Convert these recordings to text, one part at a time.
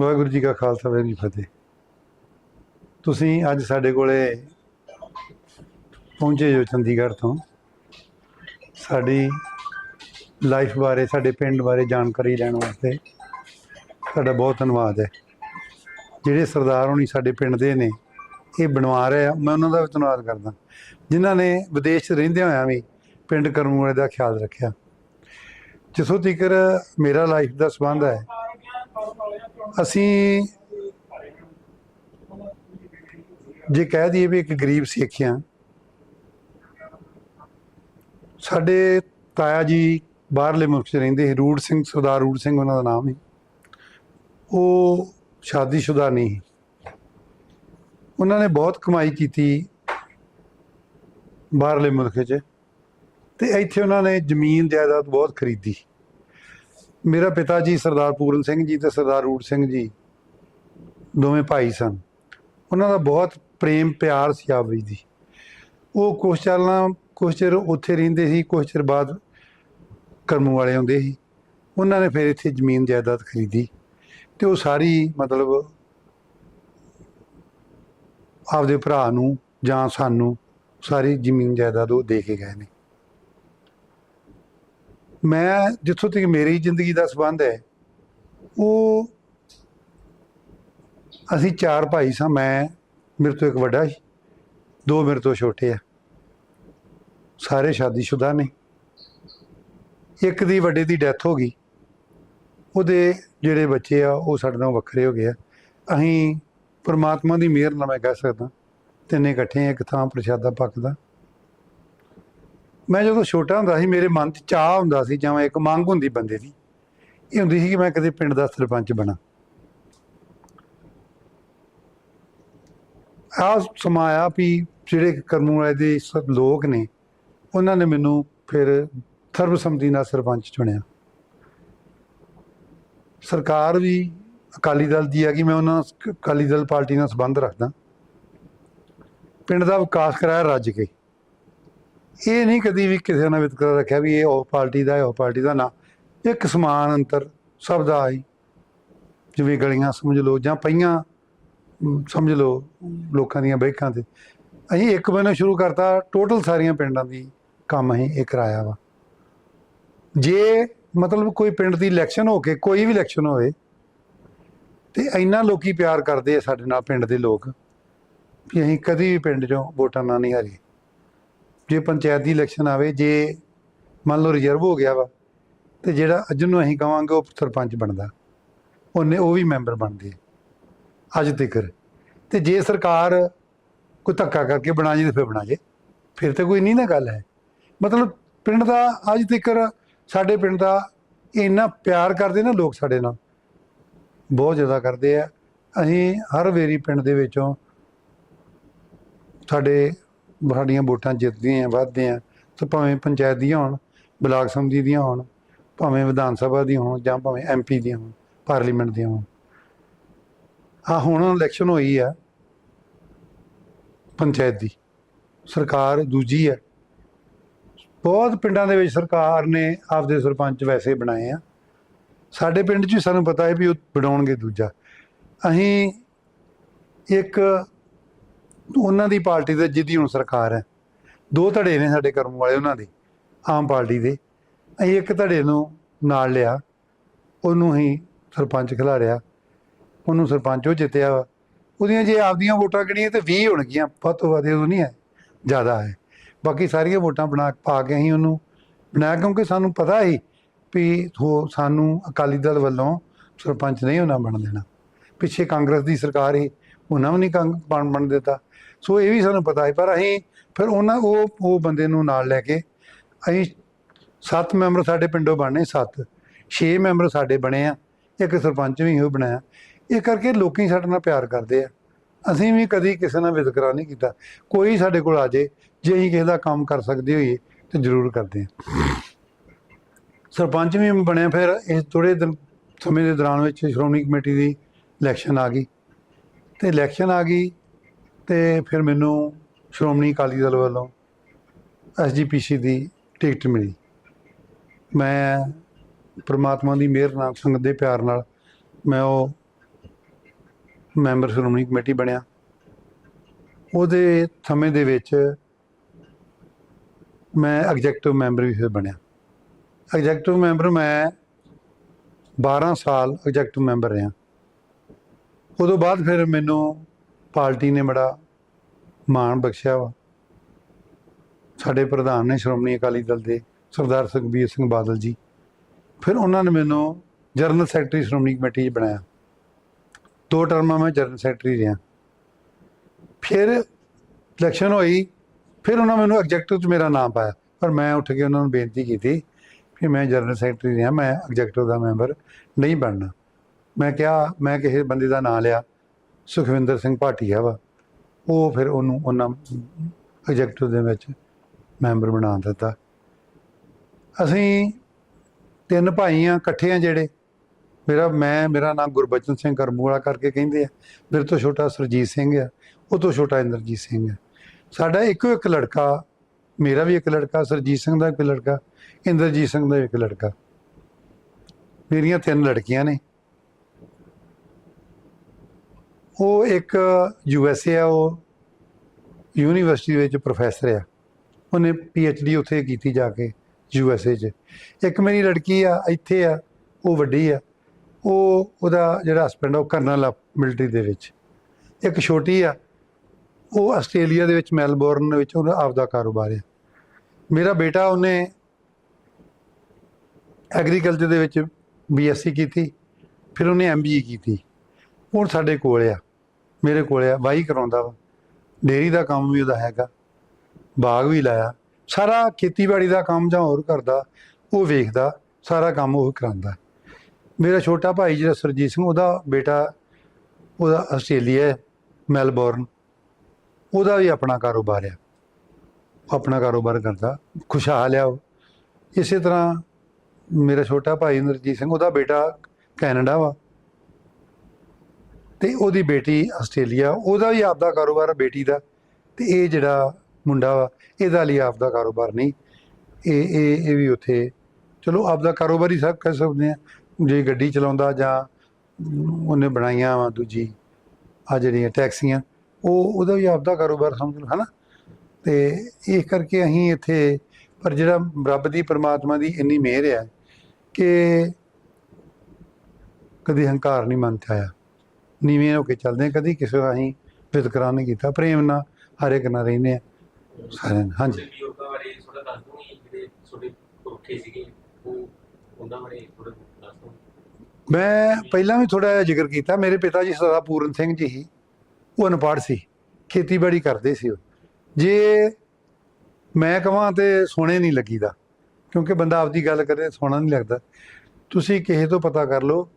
ਵਾਹਿਗੁਰੂ ਜੀ ਕਾ ਖਾਲਸਾ, ਵਾਹਿਗੁਰੂ ਜੀ ਫਤਿਹ। ਤੁਸੀਂ ਅੱਜ ਸਾਡੇ ਕੋਲੇ ਪਹੁੰਚੇ ਜੋ ਚੰਡੀਗੜ੍ਹ ਤੋਂ। ਸਾਡੀ ਲਾਈਫ ਬਾਰੇ, ਸਾਡੇ ਪਿੰਡ ਬਾਰੇ ਜਾਣਕਾਰੀ ਲੈਣ ਵਾਸਤੇ ਤੁਹਾਡਾ ਬਹੁਤ ਧੰਨਵਾਦ ਹੈ। ਜਿਹੜੇ ਸਰਦਾਰ ਹੋਣੀ ਸਾਡੇ ਪਿੰਡ ਦੇ ਨੇ, ਇਹ ਬਣਵਾ ਰਹੇ ਆ। ਮੈਂ ਉਹਨਾਂ ਦਾ ਵੀ ਧੰਨਵਾਦ ਕਰਦਾ। ਜਿਨ੍ਹਾਂ ਨੇ ਵਿਦੇਸ਼ 'ਚ ਰਹਿੰਦੇ ਹੋਇਆਂ ਵੀ ਪਿੰਡ ਕਰਮੂ ਵਾਲੇ ਦਾ ਖਿਆਲ ਰੱਖਿਆ। ਜਿੱਥੋਂ ਤੀਕਰ ਮੇਰਾ ਲਾਈਫ ਦਾ ਸੰਬੰਧ ਹੈ ਅਸੀਂ ਜੇ ਕਹਿ ਦਈਏ ਵੀ ਇੱਕ ਗਰੀਬ ਸਿੱਖ ਹਾਂ ਸਾਡੇ ਤਾਇਆ ਜੀ ਬਾਹਰਲੇ ਮੁਲਕ 'ਚ ਰਹਿੰਦੇ ਸੀ, ਰੂੜ ਸਿੰਘ, ਸਰਦਾਰ ਰੂੜ ਸਿੰਘ ਉਹਨਾਂ ਦਾ ਨਾਮ ਹੈ ਉਹ ਸ਼ਾਦੀशुदा ਨਹੀਂ ਸੀ। ਉਹਨਾਂ ਨੇ ਬਹੁਤ ਕਮਾਈ ਕੀਤੀ ਬਾਹਰਲੇ ਮੁਲਕ 'ਚ ਤੇ ਇੱਥੇ ਉਹਨਾਂ ਨੇ ਜ਼ਮੀਨ ਜਾਇਦਾਦ ਬਹੁਤ ਖਰੀਦੀ ਮੇਰਾ ਪਿਤਾ ਜੀ ਸਰਦਾਰ ਪੂਰਨ ਸਿੰਘ ਜੀ ਤੇ ਸਰਦਾਰ ਰੂੜ ਸਿੰਘ ਜੀ, ਦੋਵੇਂ ਭਾਈ ਸਨ। ਉਹਨਾਂ ਦਾ ਬਹੁਤ ਪ੍ਰੇਮ, ਪਿਆਰ ਸੀ ਆਪ ਜੀ ਦੀ। ਉਹ ਕੁਛ ਚਾਲਾਂ ਕੁਛ ਚਿਰ ਉੱਥੇ ਰਹਿੰਦੇ ਸੀ, ਕੁਛ ਚਿਰ ਬਾਅਦ ਕਰਮੂ ਵਾਲੇ ਆਉਂਦੇ ਸੀ। ਉਹਨਾਂ ਨੇ ਫਿਰ ਇੱਥੇ ਜ਼ਮੀਨ ਜਾਇਦਾਦ ਖਰੀਦੀ ਤੇ ਉਹ ਸਾਰੀ ਮਤਲਬ ਆਪਦੇ ਭਰਾ ਨੂੰ ਜਾਂ ਸਾਨੂੰ ਸਾਰੀ ਜ਼ਮੀਨ ਜਾਇਦਾਦ ਉਹ ਦੇ ਕੇ ਗਏ ਨੇ। ਮੈਂ ਜਿੱਥੋਂ ਤੱਕ ਮੇਰੀ ਜ਼ਿੰਦਗੀ ਦਾ ਸੰਬੰਧ ਹੈ, ਉਹ ਅਸੀਂ ਚਾਰ ਭਾਈ ਸਾਂ, ਮੈਂ, ਮੇਰੇ ਤੋਂ ਇੱਕ ਵੱਡਾ ਸੀ, ਦੋ ਮੇਰੇ ਤੋਂ ਛੋਟੇ ਆ। ਸਾਰੇ ਸ਼ਾਦੀशुदा ਨੇ। ਇੱਕ ਦੀ ਵੱਡੇ ਦੀ ਡੈਥ ਹੋ ਗਈ। ਉਹਦੇ ਜਿਹੜੇ ਬੱਚੇ ਆ, ਉਹ ਸਾਡੇ ਨਾਲ ਵੱਖਰੇ ਹੋ ਗਏ ਆ। ਅਸੀਂ ਪਰਮਾਤਮਾ ਦੀ ਮਿਹਰ ਨਾਲ ਮੈਂ ਕਹਿ ਸਕਦਾ, ਤਿੰਨੇ ਇਕੱਠੇ ਇੱਕ ਥਾਂ ਪ੍ਰਸ਼ਾਦਾ ਪੱਕਦਾ। ਮੈਂ ਜਦੋਂ ਛੋਟਾ ਹੁੰਦਾ ਸੀ, ਮੇਰੇ ਮਨ 'ਚ ਚਾਹ ਹੁੰਦਾ ਸੀ ਜਿਵੇਂ ਇੱਕ ਮੰਗ ਹੁੰਦੀ ਬੰਦੇ ਦੀ, ਇਹ ਹੁੰਦੀ ਸੀ ਕਿ ਮੈਂ ਕਦੇ ਪਿੰਡ ਦਾ ਸਰਪੰਚ ਬਣਾ। ਆ ਸਮਾਂ ਆਇਆ ਵੀ ਜਿਹੜੇ ਕਰਮੂ ਦੇ ਸ- ਲੋਕ ਨੇ, ਉਹਨਾਂ ਨੇ ਮੈਨੂੰ ਫਿਰ ਸਰਬਸੰਮਤੀ ਨਾਲ ਸਰਪੰਚ ਚੁਣਿਆ। ਸਰਕਾਰ ਵੀ ਅਕਾਲੀ ਦਲ ਦੀ ਆ ਕਿ ਮੈਂ ਉਹਨਾਂ ਅਕਾਲੀ ਦਲ ਪਾਰਟੀ ਨਾਲ ਸੰਬੰਧ ਰੱਖਦਾ। ਪਿੰਡ ਦਾ ਵਿਕਾਸ ਕਰਾਇਆ ਰੱਜ ਕੇ। ਇਹ ਨਹੀਂ ਕਦੀ ਵੀ ਕਿਸੇ ਨਾਲ ਵਿਤਕਰਾ ਰੱਖਿਆ ਵੀ ਇਹ ਉਹ ਪਾਰਟੀ ਦਾ ਹੈ ਉਹ ਪਾਰਟੀ ਦਾ ਨਾ। ਇੱਕ ਸਮਾਨ ਅੰਤਰ ਸਭ ਦਾ ਆਈ ਜਿਵੇਂ ਗਲੀਆਂ ਸਮਝ ਲਓ ਜਾਂ ਪਈਆਂ ਸਮਝ ਲਓ ਲੋਕਾਂ ਦੀਆਂ ਬੈਕਾਂ ਤੇ। ਅਸੀਂ ਇੱਕ ਬੰਨੇ ਸ਼ੁਰੂ ਕਰਤਾ ਟੋਟਲ ਸਾਰੀਆਂ ਪਿੰਡਾਂ ਦੀ ਕੰਮ ਅਸੀਂ ਇਹ ਕਰਾਇਆ ਵਾ। ਜੇ ਮਤਲਬ ਕੋਈ ਪਿੰਡ ਦੀ ਇਲੈਕਸ਼ਨ ਹੋ ਕੇ, ਕੋਈ ਵੀ ਇਲੈਕਸ਼ਨ ਹੋਵੇ, ਤੇ ਇੰਨਾ ਲੋਕੀ ਪਿਆਰ ਕਰਦੇ ਆ ਸਾਡੇ ਨਾਲ ਪਿੰਡ ਦੇ ਲੋਕ, ਵੀ ਅਸੀਂ ਕਦੀ ਵੀ ਪਿੰਡ 'ਚੋਂ ਵੋਟਾਂ ਨਾ ਨਹੀਂ ਹਾਰੇ ਜੇ ਪੰਚਾਇਤ ਦੀ ਇਲੈਕਸ਼ਨ ਆਵੇ, ਜੇ ਮੰਨ ਲਓ ਰਿਜ਼ਰਵ ਹੋ ਗਿਆ ਵਾ, ਤੇ ਜਿਹੜਾ ਅੱਜ ਨੂੰ ਅਸੀਂ ਕਵਾਂਗੇ ਉਹ ਸਰਪੰਚ ਬਣਦਾ। ਉਹਨੇ, ਉਹ ਵੀ ਮੈਂਬਰ ਬਣਦੇ ਅੱਜ ਤੱਕ ਤੇ ਜੇ ਸਰਕਾਰ ਕੋਈ ਧੱਕਾ ਕਰਕੇ ਬਣਾ ਜੇ ਤੇ ਫਿਰ ਬਣਾ ਜੇ ਫਿਰ ਤੇ ਕੋਈ ਨਹੀਂ ਨਾ ਗੱਲ ਹੈ। ਮਤਲਬ ਪਿੰਡ ਦਾ ਅੱਜ ਤੱਕ ਸਾਡੇ ਪਿੰਡ ਦਾ ਇੰਨਾ ਪਿਆਰ ਕਰਦੇ ਨਾ ਲੋਕ ਸਾਡੇ ਨਾਲ। ਬਹੁਤ ਜ਼ਿਆਦਾ ਕਰਦੇ ਆ। ਅਸੀਂ ਹਰ ਵੇਰੀ ਪਿੰਡ ਦੇ ਵਿੱਚੋਂ ਸਾਡੇ ਸਾਡੀਆਂ ਵੋਟਾਂ ਜਿੱਤਦੀਆਂ ਆ ਵੱਧਦੇ ਆ ਤੇ ਭਾਵੇਂ ਪੰਚਾਇਤ ਦੀਆਂ ਹੋਣ, ਬਲਾਕ ਸਮਿਤੀ ਦੀਆਂ ਹੋਣ, ਭਾਵੇਂ ਵਿਧਾਨ ਸਭਾ ਦੀਆਂ ਹੋਣ ਜਾਂ ਭਾਵੇਂ ਐਮਪੀ ਦੀਆਂ ਹੋਣ, ਪਾਰਲੀਮੈਂਟ ਦੀਆਂ ਹੋਣ। ਆ ਹੁਣ ਇਲੈਕਸ਼ਨ ਹੋਈ ਆ ਪੰਚਾਇਤ ਦੀ। ਸਰਕਾਰ ਦੂਜੀ ਹੈ ਬਹੁਤ ਪਿੰਡਾਂ ਦੇ ਵਿੱਚ ਸਰਕਾਰ ਨੇ ਆਪਦੇ ਸਰਪੰਚ ਵੈਸੇ ਬਣਾਏ ਆ। ਸਾਡੇ ਪਿੰਡ 'ਚ ਵੀ ਸਾਨੂੰ ਪਤਾ ਹੈ ਵੀ ਉਹ ਬਣਾਉਣਗੇ ਦੂਜਾ। ਅਸੀਂ ਇੱਕ ਉਹਨਾਂ ਦੀ ਪਾਰਟੀ ਦੇ ਜਿਹਦੀ ਹੁਣ ਸਰਕਾਰ ਹੈ। ਦੋ ਧੜੇ ਨੇ ਸਾਡੇ ਕਰਮ ਵਾਲੇ ਉਹਨਾਂ ਦੇ, ਆਮ ਪਾਰਟੀ ਦੇ। ਅਸੀਂ ਇੱਕ ਧੜੇ ਨੂੰ ਨਾਲ ਲਿਆ, ਉਹਨੂੰ ਹੀ ਸਰਪੰਚ ਖਿਲਾਰਿਆ, ਉਹਨੂੰ ਸਰਪੰਚ ਉਹ ਜਿੱਤਿਆ ਵਾ। ਉਹਦੀਆਂ ਜੇ ਆਪਦੀਆਂ ਵੋਟਾਂ ਗਿਣੀਆਂ ਤੇ 20 ਹੋਣਗੀਆਂ ਵੱਧ ਤੋਂ ਵੱਧ ਉਹ ਨਹੀਂ ਹੈ, ਜ਼ਿਆਦਾ ਹੈ। ਬਾਕੀ ਸਾਰੀਆਂ ਵੋਟਾਂ ਬਣਾ ਪਾ ਕੇ ਅਸੀਂ ਉਹਨੂੰ ਬਣਾਇਆ ਕਿਉਂਕਿ ਸਾਨੂੰ ਪਤਾ ਹੀ ਵੀ ਹੋ ਸਾਨੂੰ ਅਕਾਲੀ ਦਲ ਵੱਲੋਂ ਸਰਪੰਚ ਨਹੀਂ ਹੋਣਾ ਬਣ ਦੇਣਾ। ਪਿੱਛੇ ਕਾਂਗਰਸ ਦੀ ਸਰਕਾਰ ਹੀ ਉਹਨਾਂ ਵੀ ਨਹੀਂ ਕੰਗ ਬਣ ਬਣ ਦਿੱਤਾ। ਸੋ ਇਹ ਵੀ ਸਾਨੂੰ ਪਤਾ ਹੈ ਪਰ ਅਸੀਂ ਫਿਰ ਉਹਨਾਂ, ਉਹ ਉਹ ਬੰਦੇ ਨੂੰ ਨਾਲ ਲੈ ਕੇ ਅਸੀਂ ਸੱਤ ਮੈਂਬਰ ਸਾਡੇ ਪਿੰਡੋਂ ਬਣਨੇ ਸੱਤ, ਛੇ ਮੈਂਬਰ ਸਾਡੇ ਬਣੇ ਆ, ਇੱਕ ਸਰਪੰਚ ਵੀ ਉਹ ਬਣਾਇਆ ਇਹ ਕਰਕੇ ਲੋਕੀ ਸਾਡੇ ਨਾਲ ਪਿਆਰ ਕਰਦੇ ਆ। ਅਸੀਂ ਵੀ ਕਦੀ ਕਿਸੇ ਨਾਲ ਵਿਤਕਰਾ ਨਹੀਂ ਕੀਤਾ। ਕੋਈ ਸਾਡੇ ਕੋਲ ਆ ਜੇ ਜੇ ਅਸੀਂ ਕਿਸੇ ਦਾ ਕੰਮ ਕਰ ਸਕਦੇ ਹੋਈਏ, ਤੇ ਜ਼ਰੂਰ ਕਰਦੇ ਆ। ਸਰਪੰਚ ਵੀ ਬਣਿਆ ਫਿਰ ਇਸ ਥੋੜੇ ਦਿਨ ਸਮੇਂ ਦੇ ਦੌਰਾਨ ਵਿੱਚ ਸ਼੍ਰੋਮਣੀ ਕਮੇਟੀ ਦੀ ਇਲੈਕਸ਼ਨ ਆ ਗਈ। ਤੇ ਇਲੈਕਸ਼ਨ ਆ ਗਈ ਤੇ ਫਿਰ ਮੈਨੂੰ ਸ਼੍ਰੋਮਣੀ ਅਕਾਲੀ ਦਲ ਵੱਲੋਂ ਐਸਜੀਪੀਸੀ ਦੀ ਟਿਕਟ ਮਿਲੀ। ਮੈਂ ਪ੍ਰਮਾਤਮਾ ਦੀ ਮਿਹਰ ਨਾਲ, ਸੰਗਤ ਦੇ ਪਿਆਰ ਨਾਲ ਮੈਂ ਉਹ ਮੈਂਬਰ ਸ਼੍ਰੋਮਣੀ ਕਮੇਟੀ ਬਣਿਆ। ਉਹਦੇ ਸਮੇਂ ਦੇ ਵਿੱਚ ਮੈਂ ਐਗਜ਼ੈਕਟਿਵ ਮੈਂਬਰ ਵੀ ਫਿਰ ਬਣਿਆ। ਐਗਜ਼ੈਕਟਿਵ ਮੈਂਬਰ ਮੈਂ 12 ਸਾਲ ਐਗਜ਼ੈਕਟਿਵ ਮੈਂਬਰ ਰਿਹਾ। ਉਦੋਂ ਬਾਅਦ ਫਿਰ ਮੈਨੂੰ ਪਾਰਟੀ ਨੇ ਬੜਾ ਮਾਣ ਬਖਸ਼ਿਆ ਵਾ। ਸਾਡੇ ਪ੍ਰਧਾਨ ਨੇ ਸ਼੍ਰੋਮਣੀ ਅਕਾਲੀ ਦਲ ਦੇ ਸਰਦਾਰ ਸੁਖਬੀਰ ਸਿੰਘ ਬਾਦਲ ਜੀ। ਫਿਰ ਉਹਨਾਂ ਨੇ ਮੈਨੂੰ ਜਨਰਲ ਸੈਕਟਰੀ ਸ਼੍ਰੋਮਣੀ ਕਮੇਟੀ 'ਚ ਬਣਾਇਆ। ਦੋ ਟਰਮਾਂ ਮੈਂ ਜਨਰਲ ਸੈਕਟਰੀ ਰਿਹਾ। ਫਿਰ ਇਲੈਕਸ਼ਨ ਹੋਈ, ਫਿਰ ਉਹਨਾਂ ਮੈਨੂੰ ਐਗਜ਼ੈਕਟਿਵ 'ਚ ਮੇਰਾ ਨਾਮ ਪਾਇਆ। ਪਰ ਮੈਂ ਉੱਠ ਕੇ ਉਹਨਾਂ ਨੂੰ ਬੇਨਤੀ ਕੀਤੀ ਕਿ ਮੈਂ ਜਨਰਲ ਸੈਕਟਰੀ ਰਿਹਾ, ਮੈਂ ਐਗਜ਼ੈਕਟਿਵ ਦਾ ਮੈਂਬਰ ਨਹੀਂ ਬਣਨਾ। ਮੈਂ ਕਿਹਾ, ਮੈਂ ਕਿਸੇ ਬੰਦੇ ਦਾ ਨਾਂ ਲਿਆ, ਸੁਖਵਿੰਦਰ ਸਿੰਘ ਭਾਟੀਆ ਵਾ। ਉਹ ਫਿਰ ਉਹਨੂੰ ਉਹਨਾਂ ਐਗਜ਼ੈਕਟਿਵ ਦੇ ਵਿੱਚ ਮੈਂਬਰ ਬਣਾ ਦਿੱਤਾ। ਅਸੀਂ ਤਿੰਨ ਭਾਈ ਆ ਇਕੱਠੇ ਆ ਜਿਹੜੇ, ਮੇਰਾ, ਮੈਂ, ਮੇਰਾ ਨਾਮ ਗੁਰਬਚਨ ਸਿੰਘ ਕਰਮੂਲਾ ਕਰਕੇ ਕਹਿੰਦੇ ਆ। ਮੇਰੇ ਤੋਂ ਛੋਟਾ ਸਰਜੀਤ ਸਿੰਘ ਆ, ਉਹ ਤੋਂ ਛੋਟਾ ਇੰਦਰਜੀਤ ਸਿੰਘ ਆ। ਸਾਡਾ ਇੱਕੋ ਇੱਕ ਲੜਕਾ, ਮੇਰਾ ਵੀ ਇੱਕ ਲੜਕਾ, ਸਰਜੀਤ ਸਿੰਘ ਦਾ ਇੱਕ ਲੜਕਾ, ਇੰਦਰਜੀਤ ਸਿੰਘ ਦਾ ਇੱਕ ਲੜਕਾ। ਮੇਰੀਆਂ ਤਿੰਨ ਲੜਕੀਆਂ ਨੇ। ਉਹ ਇੱਕ ਯੂ ਐਸ ਏ ਆ, ਉਹ ਯੂਨੀਵਰਸਿਟੀ ਵਿੱਚ ਪ੍ਰੋਫੈਸਰ ਆ। ਉਹਨੇ ਪੀ ਐਚ ਡੀ ਉੱਥੇ ਕੀਤੀ ਜਾ ਕੇ ਯੂ ਐਸ ਏ 'ਚ। ਇੱਕ ਮੇਰੀ ਲੜਕੀ ਆ, ਇੱਥੇ ਆ, ਉਹ ਵੱਡੀ ਆ। ਉਹ, ਉਹਦਾ ਜਿਹੜਾ ਹਸਬੰਡ ਉਹ ਕਰਨਲ ਆ ਮਿਲਟਰੀ ਦੇ ਵਿੱਚ। ਇੱਕ ਛੋਟੀ ਆ, ਉਹ ਆਸਟ੍ਰੇਲੀਆ ਦੇ ਵਿੱਚ, ਮੈਲਬੌਰਨ ਵਿੱਚ ਉਹਦਾ ਆਪਦਾ ਕਾਰੋਬਾਰ ਹੈ ਮੇਰਾ ਬੇਟਾ ਉਹਨੇ ਐਗਰੀਕਲਚਰ ਦੇ ਵਿੱਚ ਬੀਐਸਸੀ ਕੀਤੀ, ਫਿਰ ਉਹਨੇ ਐਮਬੀਏ ਕੀਤੀ। ਹੁਣ ਸਾਡੇ ਕੋਲ ਆ। ਮੇਰੇ ਕੋਲ ਆ ਵਾਹੀ ਕਰਾਉਂਦਾ ਵਾ। ਡੇਰੀ ਦਾ ਕੰਮ ਵੀ ਉਹਦਾ ਹੈਗਾ। ਬਾਗ ਵੀ ਲਾਇਆ। ਸਾਰਾ ਖੇਤੀਬਾੜੀ ਦਾ ਕੰਮ ਜਾਂ ਹੋਰ ਕਰਦਾ ਉਹ ਵੇਖਦਾ ਸਾਰਾ ਕੰਮ ਉਹ ਕਰਾਉਂਦਾ। ਮੇਰਾ ਛੋਟਾ ਭਾਈ ਜਿਹੜਾ ਸਰਜੀਤ ਸਿੰਘ ਉਹਦਾ ਬੇਟਾ ਉਹਦਾ ਆਸਟ੍ਰੇਲੀਆ ਹੈ, ਮੈਲਬੌਰਨ। ਉਹਦਾ ਵੀ ਆਪਣਾ ਕਾਰੋਬਾਰ ਆ। ਆਪਣਾ ਕਾਰੋਬਾਰ ਕਰਦਾ ਖੁਸ਼ਹਾਲ ਆ ਉਹ। ਇਸੇ ਤਰ੍ਹਾਂ ਮੇਰਾ ਛੋਟਾ ਭਾਈ ਨਰਜੀਤ ਸਿੰਘ ਉਹਦਾ ਬੇਟਾ ਕੈਨੇਡਾ ਵਾ। ਤੇ ਉਹਦੀ ਬੇਟੀ ਆਸਟ੍ਰੇਲੀਆ, ਉਹਦਾ ਵੀ ਆਪਦਾ ਕਾਰੋਬਾਰ ਆ, ਬੇਟੀ ਦਾ। ਤੇ ਇਹ ਜਿਹੜਾ ਮੁੰਡਾ ਵਾ, ਇਹਦਾ ਲਈ ਆਪਦਾ ਕਾਰੋਬਾਰ ਨਹੀਂ। ਇਹ ਇਹ ਇਹ ਵੀ ਉੱਥੇ, ਚਲੋ ਆਪਦਾ ਕਾਰੋਬਾਰ ਹੀ ਸਭ ਕਹਿ ਸਕਦੇ ਆ। ਜੇ ਗੱਡੀ ਚਲਾਉਂਦਾ ਜਾਂ ਉਹਨੇ ਬਣਾਈਆਂ ਵਾ ਦੂਜੀ, ਆ ਜਿਹੜੀਆਂ ਟੈਕਸੀਆਂ, ਉਹ, ਉਹਦਾ ਵੀ ਆਪਦਾ ਕਾਰੋਬਾਰ ਸਮਝ ਲਓ, ਹਨਾ? ਤੇ ਇਸ ਕਰਕੇ ਅਸੀਂ ਇੱਥੇ, ਪਰ ਜਿਹੜਾ ਰੱਬ ਦੀ, ਪਰਮਾਤਮਾ ਦੀ ਇੰਨੀ ਮਿਹਰ ਹੈ ਕਿ ਕਦੀ ਹੰਕਾਰ ਨਹੀਂ ਮਨ 'ਚ ਆਇਆ। ਨੀਵੇਂ ਹੋ ਕੇ ਚੱਲਦੇ ਹਾਂ, ਕਦੀ ਕਿਸੇ ਦਾ ਅਸੀਂ ਵਿਤਕਰਾ ਨਹੀਂ ਕੀਤਾ ਪ੍ਰੇਮ ਨਾਲ ਹਰ ਇੱਕ ਨਾਲ ਰਹਿੰਦੇ ਆ ਨਾਲ ਹਾਂਜੀ। ਤੁਹਾਡੇ ਯੋਗਾ ਬਾਰੇ ਥੋੜਾ ਦੱਸ ਦੋ ਜਿਹੜੇ ਤੁਹਾਡੇ ਪੁਰਖੇ ਸੀਗੇ ਉਹ ਉਹਨਾਂ ਬਾਰੇ ਥੋੜਾ ਦੱਸ ਦੋ ਮੈਂ ਪਹਿਲਾਂ ਵੀ ਥੋੜਾ ਜਿਹਾ ਜ਼ਿਕਰ ਕੀਤਾ ਮੇਰੇ ਪਿਤਾ ਜੀ ਸਰਦਾਰ ਪੂਰਨ ਸਿੰਘ ਜੀ ਸੀ ਉਹ ਅਨਪੜ੍ਹ ਸੀ ਖੇਤੀਬਾੜੀ ਕਰਦੇ ਸੀ ਉਹ। ਜੇ ਮੈਂ ਕਹਾਂ ਤੇ ਸੋਹਣੇ ਨਹੀਂ ਲੱਗੀਦਾ ਕਿਉਂਕਿ ਬੰਦਾ ਆਪਦੀ ਗੱਲ ਕਰੇ ਸੋਹਣਾ ਨਹੀਂ ਲੱਗਦਾ। ਤੁਸੀਂ ਕਿਸੇ ਤੋਂ ਪਤਾ ਕਰ ਲਓ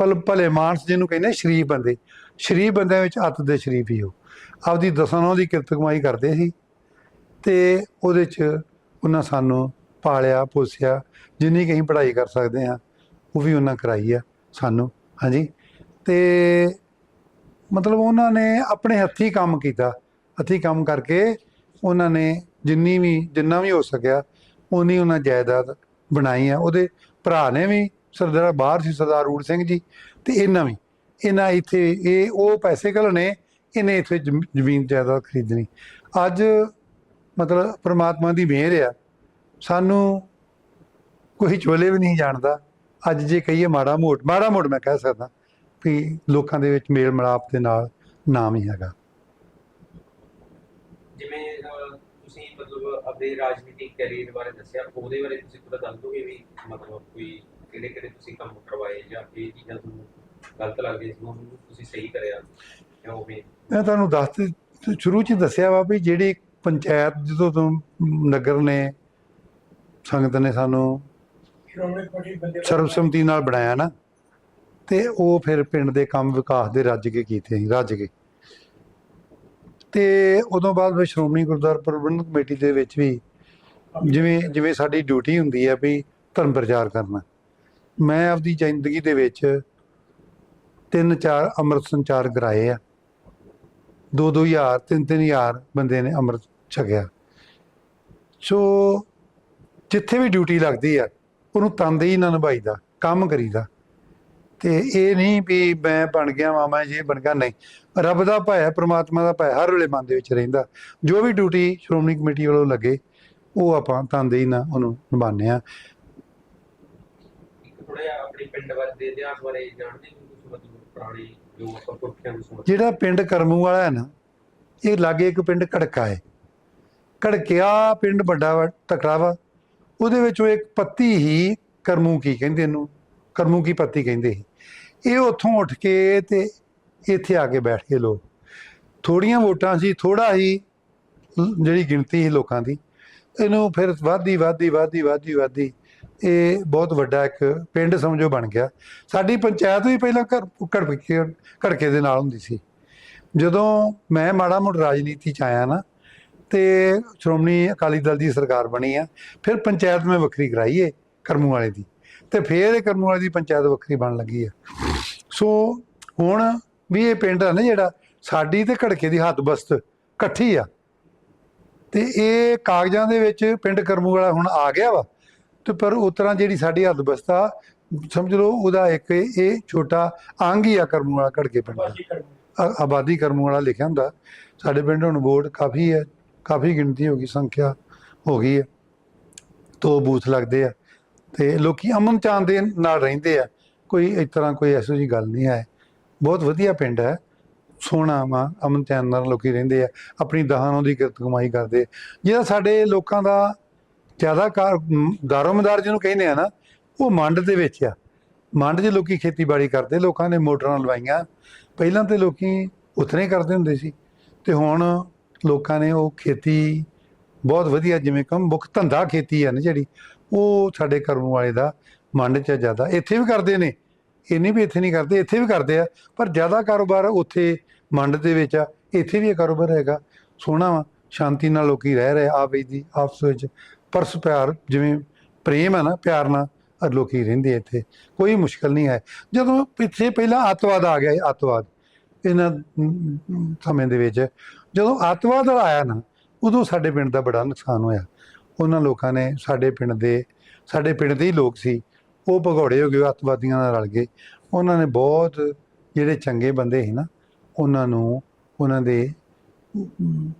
ਭਲ ਭਲੇ ਮਾਨਸ ਜਿਹਨੂੰ ਕਹਿੰਦੇ ਸ਼ਰੀਫ ਬੰਦੇ। ਸ਼ਰੀਫ ਬੰਦਿਆਂ ਵਿੱਚ ਅੱਤ ਦੇ ਸ਼ਰੀਫ ਹੀ ਹੋ ਆਪਦੀ ਦਸਾਂ ਦੀ ਕਿਰਤ ਕਮਾਈ ਕਰਦੇ ਸੀ ਤੇ ਉਹਦੇ ਚ ਉਹਨਾਂ ਸਾਨੂੰ ਪਾਲਿਆ, ਪੋਸਿਆ, ਜਿੰਨੀ ਕਹੀਂ ਪੜ੍ਹਾਈ ਕਰ ਸਕਦੇ ਆ ਉਹ ਵੀ ਉਹਨਾਂ ਕਰਾਈ ਆ ਸਾਨੂੰ। ਹਾਂਜੀ। ਤੇ ਮਤਲਬ ਉਹਨਾਂ ਨੇ ਆਪਣੇ ਹੱਥੀ ਕੰਮ ਕੀਤਾ। ਹੱਥੀ ਕੰਮ ਕਰਕੇ ਉਹਨਾਂ ਨੇ ਜਿੰਨੀ ਵੀ, ਜਿੰਨਾ ਵੀ ਹੋ ਸਕਿਆ ਉਨੀ ਉਹਨਾਂ ਜਾਇਦਾਦ ਬਣਾਈ ਆ। ਉਹਦੇ ਭਰਾ ਨੇ ਵੀ ਸਰਦਾਰ ਬਾਹਰ ਸੀ ਸਰਦਾਰ ਰੂੜ ਸਿੰਘ ਜੀ ਤੇ ਇਹਨਾਂ ਵੀ ਇਹਨਾਂ ਇੱਥੇ ਇਹ ਉਹ ਪੈਸੇ ਘਲਣੇ, ਇਹਨੇ ਇੱਥੇ ਜ਼ਮੀਨ ਜਾਇਦਾਦ ਖਰੀਦਣੀ। ਅੱਜ ਮਤਲਬ ਪ੍ਰਮਾਤਮਾ ਦੀ ਮਿਹਰ ਆ। ਸਾਨੂੰ ਕੋਈ ਚੋਲੇ ਵੀ ਨਹੀਂ ਜਾਣਦਾ। ਅੱਜ ਜੇ ਕਹੀਏ ਮਾੜਾ ਮੋਟ ਮਾੜਾ ਮੋਟ ਮੈਂ ਕਹਿ ਸਕਦਾ ਵੀ ਲੋਕਾਂ ਦੇ ਵਿੱਚ ਮੇਲ ਮਿਲਾਪ ਦੇ ਨਾਲ ਨਾਮ ਹੀ ਹੈਗਾ। ਜਿਵੇਂ ਤੁਸੀਂ ਮਤਲਬ ਆਪਣੇ ਰਾਜਨੀਤਿਕ ਕੈਰੀਅਰ ਬਾਰੇ ਦੱਸਿਆ, ਉਹਦੇ ਬਾਰੇ ਤੁਸੀਂ ਥੋੜਾ ਦੱਸ ਦੋਗੇ ਵੀ ਮਤਲਬ ਕੋਈ ਕਿਹੜੇ ਕਿਹੜੇ ਤੁਸੀਂ ਕੰਮ ਕਰਵਾਏ ਜਾਂ ਇਹ ਚੀਜ਼ਾਂ ਤੁਹਾਨੂੰ ਗਲਤ ਲੱਗਦੀਆਂ ਸੀ, ਉਹਨੂੰ ਤੁਸੀਂ ਸਹੀ ਕਰਿਆ ਜਾਂ ਉਵੇਂ? ਮੈਂ ਤੁਹਾਨੂੰ ਦੱਸ ਤੇ ਸ਼ੁਰੂ ਚ ਹੀ ਦੱਸਿਆ ਵਾ ਵੀ ਜਿਹੜੀ ਪੰਚਾਇਤ ਜਦੋਂ ਤੋਂ ਨਗਰ ਨੇ, ਸੰਗਤ ਨੇ ਸਾਨੂੰ ਸ਼੍ਰੋਮਣੀ ਕਮੇਟੀ ਬੰਦੇ ਸਰਬਸੰਮਤੀ ਨਾਲ ਬਣਾਇਆ ਨਾ, ਤੇ ਉਹ ਫਿਰ ਪਿੰਡ ਦੇ ਕੰਮ ਵਿਕਾਸ ਦੇ ਰੱਜ ਕੇ ਕੀਤੇ ਸੀ ਰੱਜ ਕੇ। ਤੇ ਉਦੋਂ ਬਾਅਦ ਫਿਰ ਸ਼੍ਰੋਮਣੀ ਗੁਰਦੁਆਰਾ ਪ੍ਰਬੰਧਕ ਕਮੇਟੀ ਦੇ ਵਿੱਚ ਵੀ ਜਿਵੇਂ ਜਿਵੇਂ ਸਾਡੀ ਡਿਊਟੀ ਹੁੰਦੀ ਹੈ ਵੀ ਧਰਮ ਪ੍ਰਚਾਰ ਕਰਨਾ। ਮੈਂ ਆਪਦੀ ਜ਼ਿੰਦਗੀ ਦੇ ਵਿੱਚ ਤਿੰਨ ਚਾਰ ਅੰਮ੍ਰਿਤ ਸੰਚਾਰ ਕਰਾਏ ਆ। ਦੋ ਦੋ ਹਜ਼ਾਰ, ਤਿੰਨ ਤਿੰਨ ਹਜ਼ਾਰ ਬੰਦੇ ਨੇ ਅੰਮ੍ਰਿਤ ਛਕਿਆ। ਸੋ ਜਿੱਥੇ ਵੀ ਡਿਊਟੀ ਲੱਗਦੀ ਆ, ਉਹਨੂੰ ਤਨਦੇਹੀ ਨਾਲ ਨਿਭਾਈਦਾ, ਕੰਮ ਕਰੀਦਾ। ਤੇ ਇਹ ਨਹੀਂ ਵੀ ਮੈਂ ਬਣ ਗਿਆ ਵਾਂ, ਮੈਂ ਜੇ ਬਣ ਗਿਆ, ਨਹੀਂ। ਰੱਬ ਦਾ ਭੈ, ਪ੍ਰਮਾਤਮਾ ਦਾ ਭੈ ਹਰ ਵੇਲੇ ਮਨ ਦੇ ਵਿੱਚ ਰਹਿੰਦਾ। ਜੋ ਵੀ ਡਿਊਟੀ ਸ਼੍ਰੋਮਣੀ ਕਮੇਟੀ ਵੱਲੋਂ ਲੱਗੇ, ਉਹ ਆਪਾਂ ਤਨਦੇਹੀ ਨਾਲ ਉਹਨੂੰ ਨਿਭਾਉਂਦੇ ਆ। ਥੋੜਾ ਜਿਹਾ ਆਪਣੇ ਪਿੰਡ ਬਾਰੇ ਦੇ ਇਤਿਹਾਸ ਬਾਰੇ ਜਾਣਦੇ ਹੋ? ਕੁਝ ਮਤਲਬ ਪੁਰਾਣੇ ਜੋ ਆਪਾਂ ਪੁਰਖਿਆਂ ਨੂੰ ਸੁਣਦੇ ਜਿਹੜਾ ਪਿੰਡ ਕਰਮੂ ਵਾਲਾ ਹੈ ਨਾ, ਇਹ ਲਾਗੇ ਇੱਕ ਪਿੰਡ ਘੜਕਾ ਹੈ। ਘੜਕਿਆ ਪਿੰਡ ਵੱਡਾ ਵਾ, ਤਕੜਾ ਵਾ। ਉਹਦੇ ਵਿੱਚੋਂ ਇੱਕ ਪੱਤੀ ਹੀ ਕਰਮੂ ਕੀ ਕਹਿੰਦੇ ਇਹਨੂੰ? ਕਰਮੂ ਕੀ ਪੱਤੀ ਕਹਿੰਦੇ ਸੀ ਇਹ ਉੱਥੋਂ ਉੱਠ ਕੇ ਤੇ ਇੱਥੇ ਆ ਕੇ ਬੈਠ ਗਏ ਲੋਕ। ਥੋੜੀਆਂ ਵੋਟਾਂ ਸੀ ਥੋੜਾ ਹੀ ਜਿਹੜੀ ਗਿਣਤੀ ਸੀ ਲੋਕਾਂ ਦੀ। ਇਹਨੂੰ ਫਿਰ ਵਾਧੀ ਵਾਧੀ ਵਾਧੀ ਵਾਧੀ ਵਾਧੀ ਇਹ ਬਹੁਤ ਵੱਡਾ ਇੱਕ ਪਿੰਡ ਸਮਝੋ ਬਣ ਗਿਆ। ਸਾਡੀ ਪੰਚਾਇਤ ਵੀ ਪਹਿਲਾਂ ਘਰ ਘੜਕੇ ਘੜਕੇ ਦੇ ਨਾਲ ਹੁੰਦੀ ਸੀ। ਜਦੋਂ ਮੈਂ ਮਾੜਾ ਮੋੜ ਰਾਜਨੀਤੀ ਚ ਆਇਆ ਨਾ, ਤੇ ਸ਼੍ਰੋਮਣੀ ਅਕਾਲੀ ਦਲ ਦੀ ਸਰਕਾਰ ਬਣੀ ਆ, ਫਿਰ ਪੰਚਾਇਤ ਮੈਂ ਵੱਖਰੀ ਕਰਾਈ ਏ ਕਰਮੂ ਵਾਲੇ ਦੀ। ਤੇ ਫਿਰ ਇਹ ਕਰਮੂ ਵਾਲੇ ਦੀ ਪੰਚਾਇਤ ਵੱਖਰੀ ਬਣ ਲੱਗੀ ਆ। ਸੋ ਹੁਣ ਵੀ ਇਹ ਪਿੰਡ ਆ ਨਾ ਜਿਹੜਾ, ਸਾਡੀ ਤੇ ਘੜਕੇ ਦੀ ਹੱਦ ਬਸਤ ਇਕੱਠੀ ਆ। ਤੇ ਇਹ ਕਾਗਜ਼ਾਂ ਦੇ ਵਿੱਚ ਪਿੰਡ ਕਰਮੂ ਵਾਲਾ ਹੁਣ ਆ ਗਿਆ ਵਾ। ਤੇ ਪਰ ਉਸ ਤਰ੍ਹਾਂ ਜਿਹੜੀ ਸਾਡੀ ਹੱਦ ਬਸਤਾ ਸਮਝ ਲਓ ਉਹਦਾ ਇੱਕ ਇਹ ਛੋਟਾ ਅੰਗ ਹੀ ਆ ਕਰਮੂ ਵਾਲਾ ਘੜਕੇ ਪਿੰਡ ਆਬਾਦੀ ਕਰਮੂ ਵਾਲਾ। ਲਿਖਿਆ ਹੁੰਦਾ। ਸਾਡੇ ਪਿੰਡ ਹੁਣ ਵੋਟ ਕਾਫੀ ਹੈ ਕਾਫੀ ਗਿਣਤੀ ਹੋ ਗਈ ਸੰਖਿਆ ਹੋ ਗਈ ਹੈ। ਦੋ ਬੂਥ ਲੱਗਦੇ ਆ। ਤੇ ਲੋਕੀ ਅਮਨ ਚਾਨ ਦੇ ਨਾਲ ਰਹਿੰਦੇ ਆ। ਕੋਈ ਇਸ ਤਰ੍ਹਾਂ ਕੋਈ ਐਸੋ ਜੀ ਗੱਲ ਨਹੀਂ ਹੈ। ਬਹੁਤ ਵਧੀਆ ਪਿੰਡ ਹੈ। ਸੋਹਣਾ ਵਾ ਅਮਨ ਚੈਨ ਨਾਲ ਲੋਕੀ ਰਹਿੰਦੇ ਆ। ਆਪਣੀ ਦਹਾਨੋਂ ਦੀ ਕਿਰਤ ਕਮਾਈ ਕਰਦੇ ਜਿਹੜਾ ਸਾਡੇ ਲੋਕਾਂ ਦਾ ਜ਼ਿਆਦਾ ਕਾਰ ਮ, ਦਾਰੋਮਦਾਰ ਜਿਹਨੂੰ ਕਹਿੰਦੇ ਆ ਨਾ ਉਹ ਮੰਡ ਦੇ ਵਿੱਚ ਆ। ਮੰਡ 'ਚ ਲੋਕੀ ਖੇਤੀਬਾੜੀ ਕਰਦੇ ਲੋਕਾਂ ਨੇ ਮੋਟਰਾਂ ਲਵਾਈਆਂ। ਪਹਿਲਾਂ ਤੇ ਲੋਕੀ ਉਤਨੇ ਕਰਦੇ ਹੁੰਦੇ ਸੀ। ਤੇ ਹੁਣ ਲੋਕਾਂ ਨੇ ਉਹ ਖੇਤੀ ਬਹੁਤ ਵਧੀਆ ਜਿਵੇਂ ਕਮ ਮੁੱਖ ਧੰਦਾ ਖੇਤੀ ਆ ਨਾ ਜਿਹੜੀ ਉਹ ਸਾਡੇ ਕਰਨ ਵਾਲੇ ਦਾ ਮੰਡ 'ਚ ਜ਼ਿਆਦਾ। ਇੱਥੇ ਵੀ ਕਰਦੇ ਨੇ। ਇਹ ਨਹੀਂ ਵੀ ਇੱਥੇ ਨਹੀਂ ਕਰਦੇ ਇੱਥੇ ਵੀ ਕਰਦੇ ਆ। ਪਰ ਜ਼ਿਆਦਾ ਕਾਰੋਬਾਰ ਉੱਥੇ ਮੰਡ ਦੇ ਵਿੱਚ ਆ। ਇੱਥੇ ਵੀ ਇਹ ਕਾਰੋਬਾਰ ਹੈਗਾ। ਸੋਹਣਾ ਵਾ। ਸ਼ਾਂਤੀ ਨਾਲ ਲੋਕੀ ਰਹਿ ਰਹੇ ਆਪਸ ਆਪਸ ਵਿੱਚ ਪਰਸ ਪਿਆਰ ਜਿਵੇਂ ਪ੍ਰੇਮ ਹੈ ਨਾ ਪਿਆਰ ਨਾਲ ਅਰ ਲੋਕੀ ਰਹਿੰਦੇ ਇੱਥੇ। ਕੋਈ ਮੁਸ਼ਕਲ ਨਹੀਂ ਹੈ। ਜਦੋਂ ਪਿੱਛੇ ਪਹਿਲਾਂ ਅੱਤਵਾਦ ਆ ਗਿਆ ਸੀ, ਅੱਤਵਾਦ ਇਹਨਾਂ ਸਮੇਂ ਦੇ ਵਿੱਚ ਜਦੋਂ ਅੱਤਵਾਦ ਆਇਆ ਨਾ ਉਦੋਂ ਸਾਡੇ ਪਿੰਡ ਦਾ ਬੜਾ ਨੁਕਸਾਨ ਹੋਇਆ। ਉਹਨਾਂ ਲੋਕਾਂ ਨੇ ਸਾਡੇ ਪਿੰਡ ਦੇ ਸਾਡੇ ਪਿੰਡ ਦੇ ਹੀ ਲੋਕ ਸੀ ਉਹ ਭਗੌੜੇ ਹੋ ਗਏ ਅੱਤਵਾਦੀਆਂ ਨਾਲ ਰਲ ਗਏ। ਉਹਨਾਂ ਨੇ ਬਹੁਤ ਜਿਹੜੇ ਚੰਗੇ ਬੰਦੇ ਸੀ ਨਾ ਉਹਨਾਂ ਨੂੰ ਉਹਨਾਂ ਦੇ